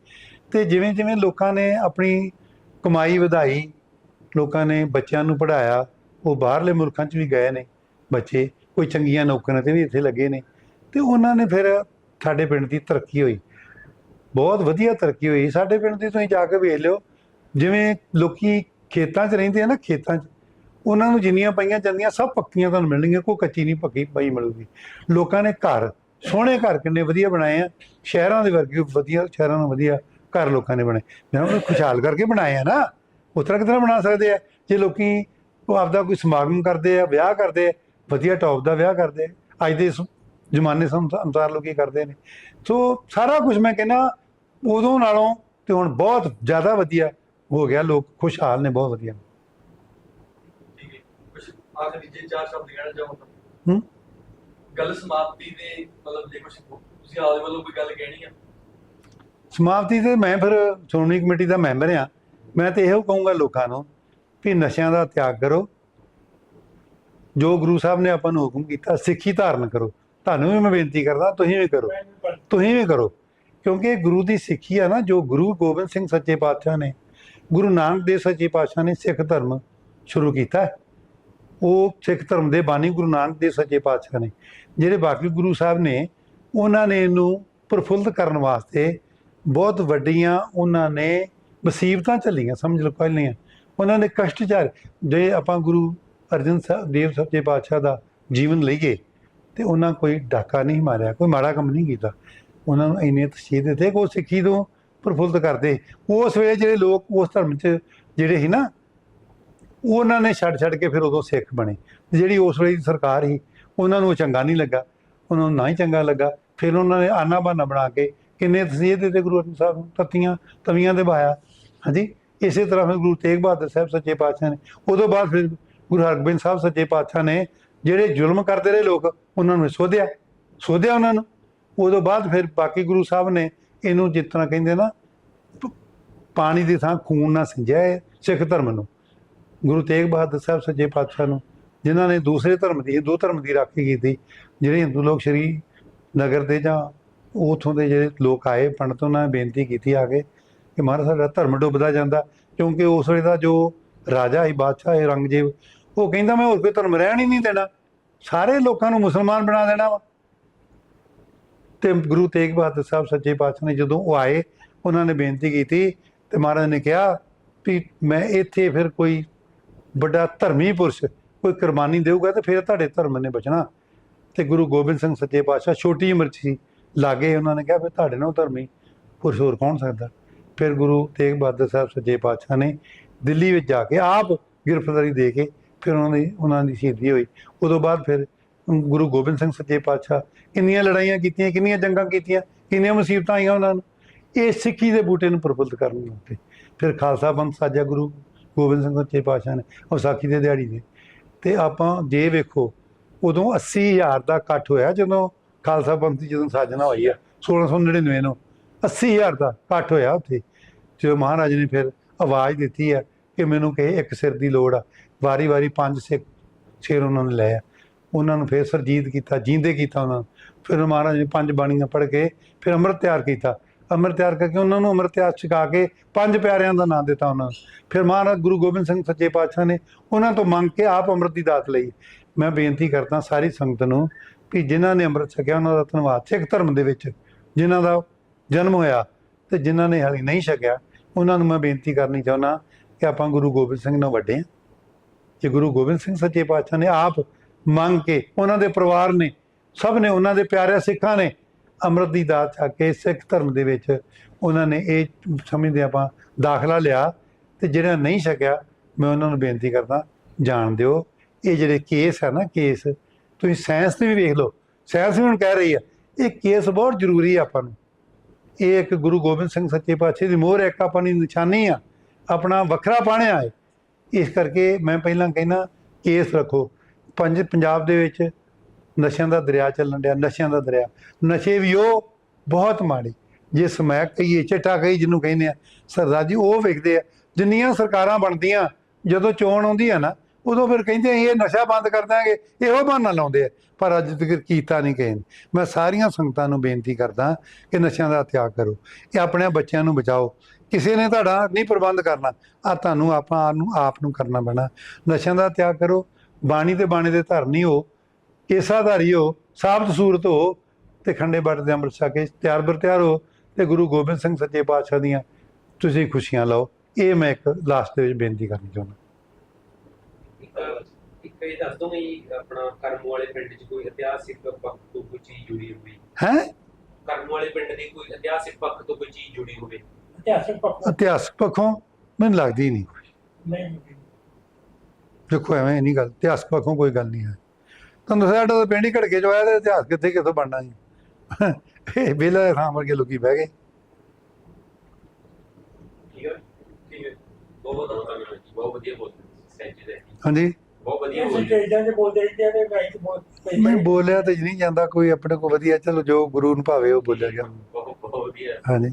ਤੇ ਜਿਵੇਂ ਜਿਵੇਂ ਲੋਕਾਂ ਨੇ ਆਪਣੀ ਕਮਾਈ ਵਧਾਈ, ਲੋਕਾਂ ਨੇ ਬੱਚਿਆਂ ਨੂੰ ਪੜਾਇਆ ਉਹ ਬਾਹਰਲੇ ਮੁਲਕਾਂ 'ਚ ਵੀ ਗਏ ਨੇ ਬੱਚੇ, ਕੋਈ ਚੰਗੀਆਂ ਨੌਕਰੀਆਂ ਤੇ ਵੀ ਇੱਥੇ ਲੱਗੇ ਨੇ। ਤੇ ਉਹਨਾਂ ਨੇ ਫਿਰ ਸਾਡੇ ਪਿੰਡ ਦੀ ਤਰੱਕੀ ਹੋਈ। ਬਹੁਤ ਵਧੀਆ ਤਰੱਕੀ ਹੋਈ ਸਾਡੇ ਪਿੰਡ ਦੀ ਤੁਸੀਂ ਜਾ ਕੇ ਵੇਖ ਲਿਓ, ਜਿਵੇਂ ਲੋਕੀ ਖੇਤਾਂ 'ਚ ਰਹਿੰਦੇ ਆ ਨਾ, ਖੇਤਾਂ 'ਚ, ਉਹਨਾਂ ਨੂੰ ਜਿੰਨੀਆਂ ਪਈਆਂ ਜਾਂਦੀਆਂ, ਸਭ ਪੱਕੀਆਂ ਤੁਹਾਨੂੰ ਮਿਲਣਗੀਆਂ, ਕੋਈ ਕੱਚੀ ਨਹੀਂ ਪੱਕੀ ਪਈ ਮਿਲੂਗੀ। ਲੋਕਾਂ ਨੇ ਘਰ, ਸੋਹਣੇ ਘਰ ਕਿੰਨੇ ਵਧੀਆ ਬਣਾਏ ਆ। ਸ਼ਹਿਰਾਂ ਦੇ ਵਰਗੇ ਵਧੀਆ, ਸ਼ਹਿਰਾਂ ਨੂੰ ਵਧੀਆ ਘਰ ਲੋਕਾਂ ਨੇ ਬਣਾਏ। ਮੈਂ ਉਹਨੂੰ ਖੁਸ਼ਹਾਲ ਕਰਕੇ ਬਣਾਏ ਆ ਨਾ। ਉਸ ਤਰ੍ਹਾਂ ਕਿਦਾਂ ਬਣਾ ਸਕਦੇ ਆ? ਜੇ ਲੋਕੀ ਉਹ ਆਪਦਾ ਕੋਈ ਸਮਾਗਮ ਕਰਦੇ ਆ, ਵਿਆਹ ਕਰਦੇ ਆ, ਵਧੀਆ ਟੌਪ ਦਾ ਵਿਆਹ ਕਰਦੇ ਆ। ਅੱਜ ਦੇ ਇਸ ਜ਼ਮਾਨੇ ਅਨੁਸਾਰ ਲੋਕੀ ਕਰਦੇ ਨੇ। ਸੋ ਸਾਰਾ ਕੁਝ ਮੈਂ ਕਹਿੰਦਾ ਉਦੋਂ ਨਾਲੋਂ ਤੇ ਹੁਣ ਬਹੁਤ ਜ਼ਿਆਦਾ ਵਧੀਆ ਹੋ ਗਿਆ ਲੋਕ ਖੁਸ਼ਹਾਲ ਨੇ ਬਹੁਤ ਵਧੀਆ। ਠੀਕ ਹੈ। ਕੁਝ ਆਖਰੀ ਜੇ ਚਾਰ ਸ਼ਬਦ ਕਹਿਣਾ ਚਾਹੋ ਤਾਂ ਹੂੰ? ਗੱਲ ਸਮਾਪਤੀ ਦੇ ਮਤਲਬ ਜੇ ਕੁਝ ਤੁਸੀਂ ਆਪਦੇ ਵੱਲੋਂ ਕੋਈ ਗੱਲ ਕਹਿਣੀ ਆ? ਸਮਾਪਤੀ ਤੇ ਮੈਂ ਫਿਰ ਸ਼੍ਰੋਮਣੀ ਕਮੇਟੀ ਦਾ ਮੈਂਬਰ ਆ ਮੈਂ ਤੇ ਇਹੋ ਕਹੂੰਗਾ ਲੋਕਾਂ ਨੂੰ ਵੀ ਨਸ਼ਿਆਂ ਦਾ ਤਿਆਗ ਕਰੋ। ਜੋ ਗੁਰੂ ਸਾਹਿਬ ਨੇ ਆਪਾਂ ਨੂੰ ਹੁਕਮ ਕੀਤਾ ਸਿੱਖੀ ਧਾਰਨ ਕਰੋ। ਤੁਹਾਨੂੰ ਵੀ ਮੈਂ ਬੇਨਤੀ ਕਰਦਾ ਤੁਸੀਂ ਵੀ ਕਰੋ। ਤੁਸੀਂ ਵੀ ਕਰੋ। ਕਿਉਂਕਿ ਇਹ ਗੁਰੂ ਦੀ ਸਿੱਖੀ ਆ ਨਾ, ਜੋ ਗੁਰੂ ਗੋਬਿੰਦ ਸਿੰਘ ਸੱਚੇ ਪਾਤਸ਼ਾਹ ਨੇ, ਗੁਰੂ ਨਾਨਕ ਦੇਵ ਸੱਚੇ ਪਾਤਸ਼ਾਹ ਨੇ ਸਿੱਖ ਧਰਮ ਸ਼ੁਰੂ ਕੀਤਾ ਉਹ ਸਿੱਖ ਧਰਮ ਦੇ ਬਾਣੀ ਗੁਰੂ ਨਾਨਕ ਦੇਵ ਸੱਚੇ ਪਾਤਸ਼ਾਹ ਨੇ। ਜਿਹੜੇ ਬਾਕੀ ਗੁਰੂ ਸਾਹਿਬ ਨੇ, ਉਹਨਾਂ ਨੇ ਇਹਨੂੰ ਪ੍ਰਫੁੱਲਤ ਕਰਨ ਵਾਸਤੇ ਬਹੁਤ ਵੱਡੀਆਂ ਉਹਨਾਂ ਨੇ ਮੁਸੀਬਤਾਂ ਝੱਲੀਆਂ, ਸਮਝ ਲਓ ਪਹਿਲੀਆਂ ਉਹਨਾਂ ਨੇ ਕਸ਼ਟ ਝਾਰ। ਜੇ ਆਪਾਂ ਗੁਰੂ ਅਰਜਨ ਸਾਹਿਬ ਦੇਵ ਸੱਚੇ ਪਾਤਸ਼ਾਹ ਦਾ ਜੀਵਨ ਲਈਏ, ਤੇ ਉਹਨਾਂ ਕੋਈ ਡਾਕਾ ਨਹੀਂ ਮਾਰਿਆ, ਕੋਈ ਮਾੜਾ ਕੰਮ ਨਹੀਂ ਕੀਤਾ। ਉਹਨਾਂ ਨੂੰ ਇੰਨੇ ਤਸੀਹ ਦਿੱਤੇ ਕਿ ਉਹ ਸਿੱਖੀ ਤੋਂ ਪ੍ਰਫੁੱਲਤ ਕਰਦੇ। ਉਸ ਵੇਲੇ ਜਿਹੜੇ ਲੋਕ ਉਸ ਧਰਮ 'ਚ ਜਿਹੜੇ ਸੀ ਨਾ, ਉਹਨਾਂ ਨੇ ਛੱਡ ਛੱਡ ਕੇ ਫਿਰ ਉਦੋਂ ਸਿੱਖ ਬਣੇ। ਜਿਹੜੀ ਉਸ ਵੇਲੇ ਦੀ ਸਰਕਾਰ ਸੀ, ਉਹਨਾਂ ਨੂੰ ਉਹ ਚੰਗਾ ਨਹੀਂ ਲੱਗਾ। ਉਹਨਾਂ ਨੂੰ ਨਾ ਹੀ ਚੰਗਾ ਲੱਗਾ। ਫਿਰ ਉਹਨਾਂ ਨੇ ਆਨਾ ਬਹਾਨਾ ਬਣਾ ਕੇ ਕਿੰਨੇ ਤਸੀਹੇ ਦਿੱਤੇ ਗੁਰੂ ਅਰਜਨ ਸਾਹਿਬ ਨੂੰ, ਤਤੀਆਂ, ਤਵੀਆਂ ਦੇ ਬਾਇਆ। ਹਾਂਜੀ, ਇਸੇ ਤਰ੍ਹਾਂ ਫਿਰ ਗੁਰੂ ਤੇਗ ਬਹਾਦਰ ਸਾਹਿਬ ਸੱਚੇ ਪਾਤਸ਼ਾਹ ਨੇ, ਉਦੋਂ ਬਾਅਦ ਫਿਰ ਗੁਰੂ ਹਰਗੋਬਿੰਦ ਸਾਹਿਬ ਸੱਚੇ ਪਾਤਸ਼ਾਹ ਨੇ ਜਿਹੜੇ ਜ਼ੁਲਮ ਕਰਦੇ ਰਹੇ ਲੋਕ, ਉਹਨਾਂ ਨੂੰ ਸੋਧਿਆ। ਸੋਧਿਆ ਉਹਨਾਂ ਨੂੰ। ਉਦੋਂ ਬਾਅਦ ਫਿਰ ਬਾਕੀ ਗੁਰੂ ਸਾਹਿਬ ਨੇ ਇਹਨੂੰ ਜਿਸ ਤਰ੍ਹਾਂ ਕਹਿੰਦੇ ਨਾ ਪਾਣੀ ਦੀ ਥਾਂ ਖੂਨ ਨਾਲ ਸਿੰਜਿਆ ਹੈ ਸਿੱਖ ਧਰਮ ਨੂੰ। ਗੁਰੂ ਤੇਗ ਬਹਾਦਰ ਸਾਹਿਬ ਸੱਚੇ ਪਾਤਸ਼ਾਹ ਨੂੰ, ਜਿਨ੍ਹਾਂ ਨੇ ਦੂਸਰੇ ਧਰਮ ਦੀ, ਹਿੰਦੂ ਧਰਮ ਦੀ ਰਾਖੀ ਕੀਤੀ, ਜਿਹੜੇ ਹਿੰਦੂ ਲੋਕ ਸ਼੍ਰੀ ਨਗਰ ਦੇ ਜਾਂ ਉਥੋਂ ਦੇ ਜਿਹੜੇ ਲੋਕ ਆਏ, ਪੰਡਤ ਉਹਨਾਂ ਨੇ ਬੇਨਤੀ ਕੀਤੀ ਆ ਕੇ ਕਿ ਮਹਾਰਾਜ ਸਾਡਾ ਧਰਮ ਡੁੱਬਦਾ ਜਾਂਦਾ, ਕਿਉਂਕਿ ਉਸ ਵੇਲੇ ਦਾ ਜੋ ਰਾਜਾ ਸੀ, ਬਾਦਸ਼ਾਹ ਹੈ ਰੰਗਜੀਤ ਉਹ ਕਹਿੰਦਾ ਮੈਂ ਹੋਰ ਕੋਈ ਧਰਮ ਰਹਿਣ ਹੀ ਨਹੀਂ ਦੇਣਾ। ਸਾਰੇ ਲੋਕਾਂ ਨੂੰ ਮੁਸਲਮਾਨ ਬਣਾ ਦੇਣਾ ਵਾ। ਤੇ ਗੁਰੂ ਤੇਗ ਬਹਾਦਰ ਸਾਹਿਬ ਸੱਚੇ ਪਾਤਸ਼ਾਹ ਨੇ ਜਦੋਂ ਉਹ ਆਏ, ਉਹਨਾਂ ਨੇ ਬੇਨਤੀ ਕੀਤੀ ਤੇ ਮਹਾਰਾਜ ਨੇ ਕਿਹਾ ਵੀ ਮੈਂ ਇੱਥੇ ਫਿਰ ਕੋਈ ਵੱਡਾ ਧਰਮੀ ਪੁਰਸ਼ ਕੋਈ ਕੁਰਬਾਨੀ ਦੇਊਗਾ ਤੇ ਫਿਰ ਤੁਹਾਡੇ ਧਰਮ ਨੇ ਬਚਣਾ। ਤੇ ਗੁਰੂ ਗੋਬਿੰਦ ਸਿੰਘ ਸੱਚੇ ਪਾਤਸ਼ਾਹ ਛੋਟੀ ਉਮਰ 'ਚ ਸੀ ਲਾਗੇ ਉਹਨਾਂ ਨੇ ਕਿਹਾ ਵੀ ਤੁਹਾਡੇ ਨਾਲ ਧਰਮੀ ਪੁਰਸ਼ ਹੋਰ ਕੌਣ ਸਕਦਾ। ਫਿਰ ਗੁਰੂ ਤੇਗ ਬਹਾਦਰ ਸਾਹਿਬ ਸੱਚੇ ਪਾਤਸ਼ਾਹ ਨੇ ਦਿੱਲੀ ਵਿੱਚ ਜਾ ਕੇ ਆਪ ਗ੍ਰਿਫਤਾਰੀ ਦੇ ਕੇ ਫਿਰ ਉਹਨਾਂ ਦੀ ਉਹਨਾਂ ਦੀ ਸ਼ਹੀਦੀ ਹੋਈ। ਉਦੋਂ ਬਾਅਦ ਫਿਰ ਗੁਰੂ ਗੋਬਿੰਦ ਸਿੰਘ ਸੱਚੇ ਪਾਤਸ਼ਾਹ, ਕਿੰਨੀਆਂ ਲੜਾਈਆਂ ਕੀਤੀਆਂ, ਕਿੰਨੀਆਂ ਜੰਗਾਂ ਕੀਤੀਆਂ, ਕਿੰਨੀਆਂ ਮੁਸੀਬਤਾਂ ਆਈਆਂ ਉਹਨਾਂ ਨੂੰ, ਇਹ ਸਿੱਖੀ ਦੇ ਬੂਟੇ ਨੂੰ ਪ੍ਰਫੁੱਲਤ ਕਰਨ ਵਾਸਤੇ ਫਿਰ ਖਾਲਸਾ ਪੰਥ ਸਾਜਿਆ ਗੁਰੂ ਗੋਬਿੰਦ ਸਿੰਘ ਸੱਚੇ ਪਾਤਸ਼ਾਹ ਨੇ ਵਿਸਾਖੀ ਦੇ ਦਿਹਾੜੀ ਦੇ ਤੇ ਆਪਾਂ ਜੇ ਵੇਖੋ, ਉਦੋਂ 80000 ਦਾ ਇਕੱਠ ਹੋਇਆ ਜਦੋਂ ਖਾਲਸਾ ਪੰਥ ਦੀ ਜਦੋਂ ਸਾਜਨਾ ਹੋਈ ਆ 1699 ਨੂੰ 80000 ਦਾ ਇਕੱਠ ਹੋਇਆ ਉੱਥੇ। ਜਦੋਂ ਮਹਾਰਾਜ ਨੇ ਫਿਰ ਆਵਾਜ਼ ਦਿੱਤੀ ਹੈ ਕਿ ਮੈਨੂੰ ਕਹੇ, ਇੱਕ ਸਿਰ ਦੀ ਲੋੜ ਆ। ਵਾਰੀ ਵਾਰੀ ਪੰਜ ਸਿੱਖ ਸਿਰ ਉਹਨਾਂ ਨੇ ਲਏ ਆ। ਉਹਨਾਂ ਨੂੰ ਫਿਰ ਸਰਜੀਤ ਕੀਤਾ, ਜੀਂਦੇ ਕੀਤਾ ਉਹਨਾਂ ਨੂੰ। ਫਿਰ ਮਹਾਰਾਜ ਨੇ ਪੰਜ ਬਾਣੀਆਂ ਪੜ੍ਹ ਕੇ ਫਿਰ ਅੰਮ੍ਰਿਤ ਤਿਆਰ ਕੀਤਾ। ਅੰਮ੍ਰਿਤ ਤਿਆਰ ਕਰਕੇ ਉਹਨਾਂ ਨੂੰ ਅੰਮ੍ਰਿਤ ਤਿਆਰ ਛਕਾ ਕੇ ਪੰਜ ਪਿਆਰਿਆਂ ਦਾ ਨਾਮ ਦਿੱਤਾ ਉਹਨਾਂ ਨੂੰ। ਫਿਰ ਮਹਾਰਾਜ ਗੁਰੂ ਗੋਬਿੰਦ ਸਿੰਘ ਸੱਚੇ ਪਾਤਸ਼ਾਹ ਨੇ ਉਹਨਾਂ ਤੋਂ ਮੰਗ ਕੇ ਆਪ ਅੰਮ੍ਰਿਤ ਦੀ ਦਾਤ ਲਈ। ਮੈਂ ਬੇਨਤੀ ਕਰਦਾ ਸਾਰੀ ਸੰਗਤ ਨੂੰ ਕਿ ਜਿਨ੍ਹਾਂ ਨੇ ਅੰਮ੍ਰਿਤ ਛਕਿਆ ਉਹਨਾਂ ਦਾ ਧੰਨਵਾਦ। ਸਿੱਖ ਧਰਮ ਦੇ ਵਿੱਚ ਜਿਨ੍ਹਾਂ ਦਾ ਜਨਮ ਹੋਇਆ ਤੇ ਜਿਨ੍ਹਾਂ ਨੇ ਹਾਲੇ ਨਹੀਂ ਛਕਿਆ, ਉਹਨਾਂ ਨੂੰ ਮੈਂ ਬੇਨਤੀ ਕਰਨੀ ਚਾਹੁੰਦਾ ਕਿ ਆਪਾਂ ਗੁਰੂ ਗੋਬਿੰਦ ਸਿੰਘ ਨਾਲ ਵੱਡੇ ਹਾਂ। ਕਿ ਗੁਰੂ ਗੋਬਿੰਦ ਸਿੰਘ ਸੱਚੇ ਪਾਤਸ਼ਾਹ ਨੇ ਆਪ ਮੰਗ ਕੇ ਉਹਨਾਂ ਦੇ ਪਰਿਵਾਰ ਨੇ ਸਭ ਨੇ ਉਹਨਾਂ ਦੇ ਪਿਆਰੇ ਸਿੱਖਾਂ ਨੇ ਅੰਮ੍ਰਿਤ ਦੀ ਦਾਤ ਛਕ ਕੇ ਸਿੱਖ ਧਰਮ ਦੇ ਵਿੱਚ ਉਹਨਾਂ ਨੇ ਇਹ ਸਮਝਦੇ ਆਪਾਂ ਦਾਖਲਾ ਲਿਆ ਤੇ ਜਿਹੜਾ ਨਹੀਂ ਛਕਿਆ ਮੈਂ ਉਹਨਾਂ ਨੂੰ ਬੇਨਤੀ ਕਰਦਾ ਜਾਣ ਦਿਓ। ਇਹ ਜਿਹੜੇ ਕੇਸ ਹੈ ਨਾ ਕੇਸ ਤੁਸੀਂ ਸਾਇੰਸ ਤੇ ਵੀ ਵੇਖ ਲਓ ਸਾਇੰਸ ਵੀ ਹੁਣ ਕਹਿ ਰਹੀ ਹੈ ਇਹ ਕੇਸ ਬਹੁਤ ਜ਼ਰੂਰੀ ਹੈ ਆਪਾਂ ਨੂੰ। ਇਹ ਇੱਕ ਗੁਰੂ ਗੋਬਿੰਦ ਸਿੰਘ ਸੱਚੇ ਪਾਤਸ਼ਾਹ ਦੀ ਮੋਹਰ ਹੈ, ਇੱਕ ਆਪਾਂ ਦੀ ਨਿਸ਼ਾਨੀ ਆ ਆਪਣਾ ਵੱਖਰਾ ਪਾਣਿਆ ਹੈ। ਇਸ ਕਰਕੇ ਮੈਂ ਪਹਿਲਾਂ ਕਹਿੰਦਾ ਕੇਸ ਰੱਖੋ। ਪੰਜ ਪੰਜਾਬ ਦੇ ਵਿੱਚ ਨਸ਼ਿਆਂ ਦਾ ਦਰਿਆ ਚੱਲਣ ਡਿਆ ਨਸ਼ਿਆਂ ਦਾ ਦਰਿਆ। ਨਸ਼ੇ ਵੀ ਉਹ ਬਹੁਤ ਮਾੜੇ। ਜੇ ਸਮੈਕ ਕਹੀਏ ਚਿੱਟਾ ਕਹੀ ਜਿਹਨੂੰ ਕਹਿੰਦੇ ਆ ਸਰਦਾਰ ਜੀ ਉਹ ਵੇਖਦੇ ਆ ਜਿੰਨੀਆਂ ਸਰਕਾਰਾਂ ਬਣਦੀਆਂ ਜਦੋਂ ਚੋਣ ਆਉਂਦੀ ਆ ਨਾ ਉਦੋਂ ਫਿਰ ਕਹਿੰਦੇ ਆ, ਇਹ ਨਸ਼ਾ ਬੰਦ ਕਰ ਦਾਂਗੇ ਇਹੋ ਬਹਾਨਾ ਲਾਉਂਦੇ ਆ। ਪਰ ਅੱਜ ਤੱਕ ਕੀਤਾ ਨਹੀਂ ਕਿਸੇ ਨੇ। ਮੈਂ ਸਾਰੀਆਂ ਸੰਗਤਾਂ ਨੂੰ ਬੇਨਤੀ ਕਰਦਾ ਕਿ ਨਸ਼ਿਆਂ ਦਾ ਤਿਆਗ ਕਰੋ। ਇਹ ਆਪਣੇ ਬੱਚਿਆਂ ਨੂੰ ਬਚਾਓ। ਕਿਸੇ ਨੇ ਤੁਹਾਡਾ ਨਹੀਂ ਪ੍ਰਬੰਧ ਕਰਨਾ। ਆ ਤੁਹਾਨੂੰ ਆਪਾਂ ਨੂੰ ਆਪ ਨੂੰ ਕਰਨਾ ਪੈਣਾ। ਨਸ਼ਿਆਂ ਦਾ ਤਿਆਗ ਕਰੋ। ਬਾਣੀ ਤੇ ਬਾਣੀ ਦੇ ਧਰਨੀ ਹੋ ਕੇਸਾਧਾਰੀ ਹੋ ਸਾਬਤ ਸੂਰਤ ਹੋ ਤੇ ਖੰਡੇ ਬੱਟ ਦੇ ਅੰਮ੍ਰਿਤ ਛਕ ਕੇ ਤਿਆਰ ਬਰ ਤਿਆਰ ਹੋ ਤੇ ਗੁਰੂ ਗੋਬਿੰਦ ਸਿੰਘ ਸੱਚੇ ਪਾਤਸ਼ਾਹ ਦੀਆਂ ਤੁਸੀਂ ਖੁਸ਼ੀਆਂ ਲਓ। ਇਹ ਮੈਂ ਇੱਕ ਲਾਸਟ ਦੇ ਵਿੱਚ ਬੇਨਤੀ ਕਰਨੀ ਚਾਹੁੰਦਾ। ਇੱਕ ਇੱਕ ਇਹ ਦੱਸ ਦੋ ਵੀ ਆਪਣਾ ਕਰਮ ਵਾਲੇ ਪਿੰਡ 'ਚ ਕੋਈ ਇਤਿਹਾਸਿਕ ਪੱਖ ਤੋਂ ਕੋਈ ਚੀਜ਼ ਜੁੜੀ ਹੋਵੇ। ਹੈ? ਕਰਮ ਵਾਲੇ ਪਿੰਡ ਦੀ ਕੋਈ ਇਤਿਹਾਸਿਕ ਪੱਖ ਤੋਂ ਕੋਈ ਚੀਜ਼ ਜੁੜੀ ਹੋਵੇ। ਇਤਿਹਾਸਕ ਪੱਖੋਂ? ਇਤਿਹਾਸਕ ਪੱਖੋਂ ਮੈਨੂੰ ਲੱਗਦੀ ਨਹੀਂ। ਨਹੀਂ ਮਿਲੀ। ਦੇਖੋ ਐਵੇਂ ਨਹੀਂ ਗੱਲ ਇਤਿਹਾਸਕ ਪੱਖੋਂ ਕੋਈ ਗੱਲ ਨਹੀਂ ਹੈ। ਤੁਹਾਨੂੰ ਦੱਸਿਆ ਸਾਡਾ ਤਾਂ ਪਿੰਡ ਹੀ ਘੜਕੇ ਚ ਆਇਆ ਤੇ ਇਤਿਹਾਸ ਕਿੱਥੇ ਕਿੱਥੋਂ ਬਣਨਾ ਜੀ? ਇਹ ਦੇ ਥਾਂ ਵਰਗੇ ਲੋਕੀ ਬਹਿ ਗਏ। ਠੀਕ ਹੈ ਠੀਕ ਹੈ ਬਹੁਤ ਬਹੁਤ ਧੰਨਵਾਦ ਜੀ ਬਹੁਤ ਵਧੀਆ ਬੋਲਦੇ ਸੈਂਚੀ ਦੇ। ਹਾਂਜੀ? ਬਹੁਤ ਵਧੀਆ ਬੋਲਦੇ ਮੈਂ ਬੋਲਿਆ ਤੇ ਨਹੀਂ ਜਾਂਦਾ ਕੋਈ ਆਪਣੇ ਕੋ ਵਧੀਆ ਚਲੋ ਜੋ ਗੁਰੂ ਨੂੰ ਭਾਵੇ ਉਹ ਬੋਲਿਆ ਗਿਆ। ਬਹੁਤ ਬਹੁਤ ਵਧੀਆ ਹਾਂਜੀ।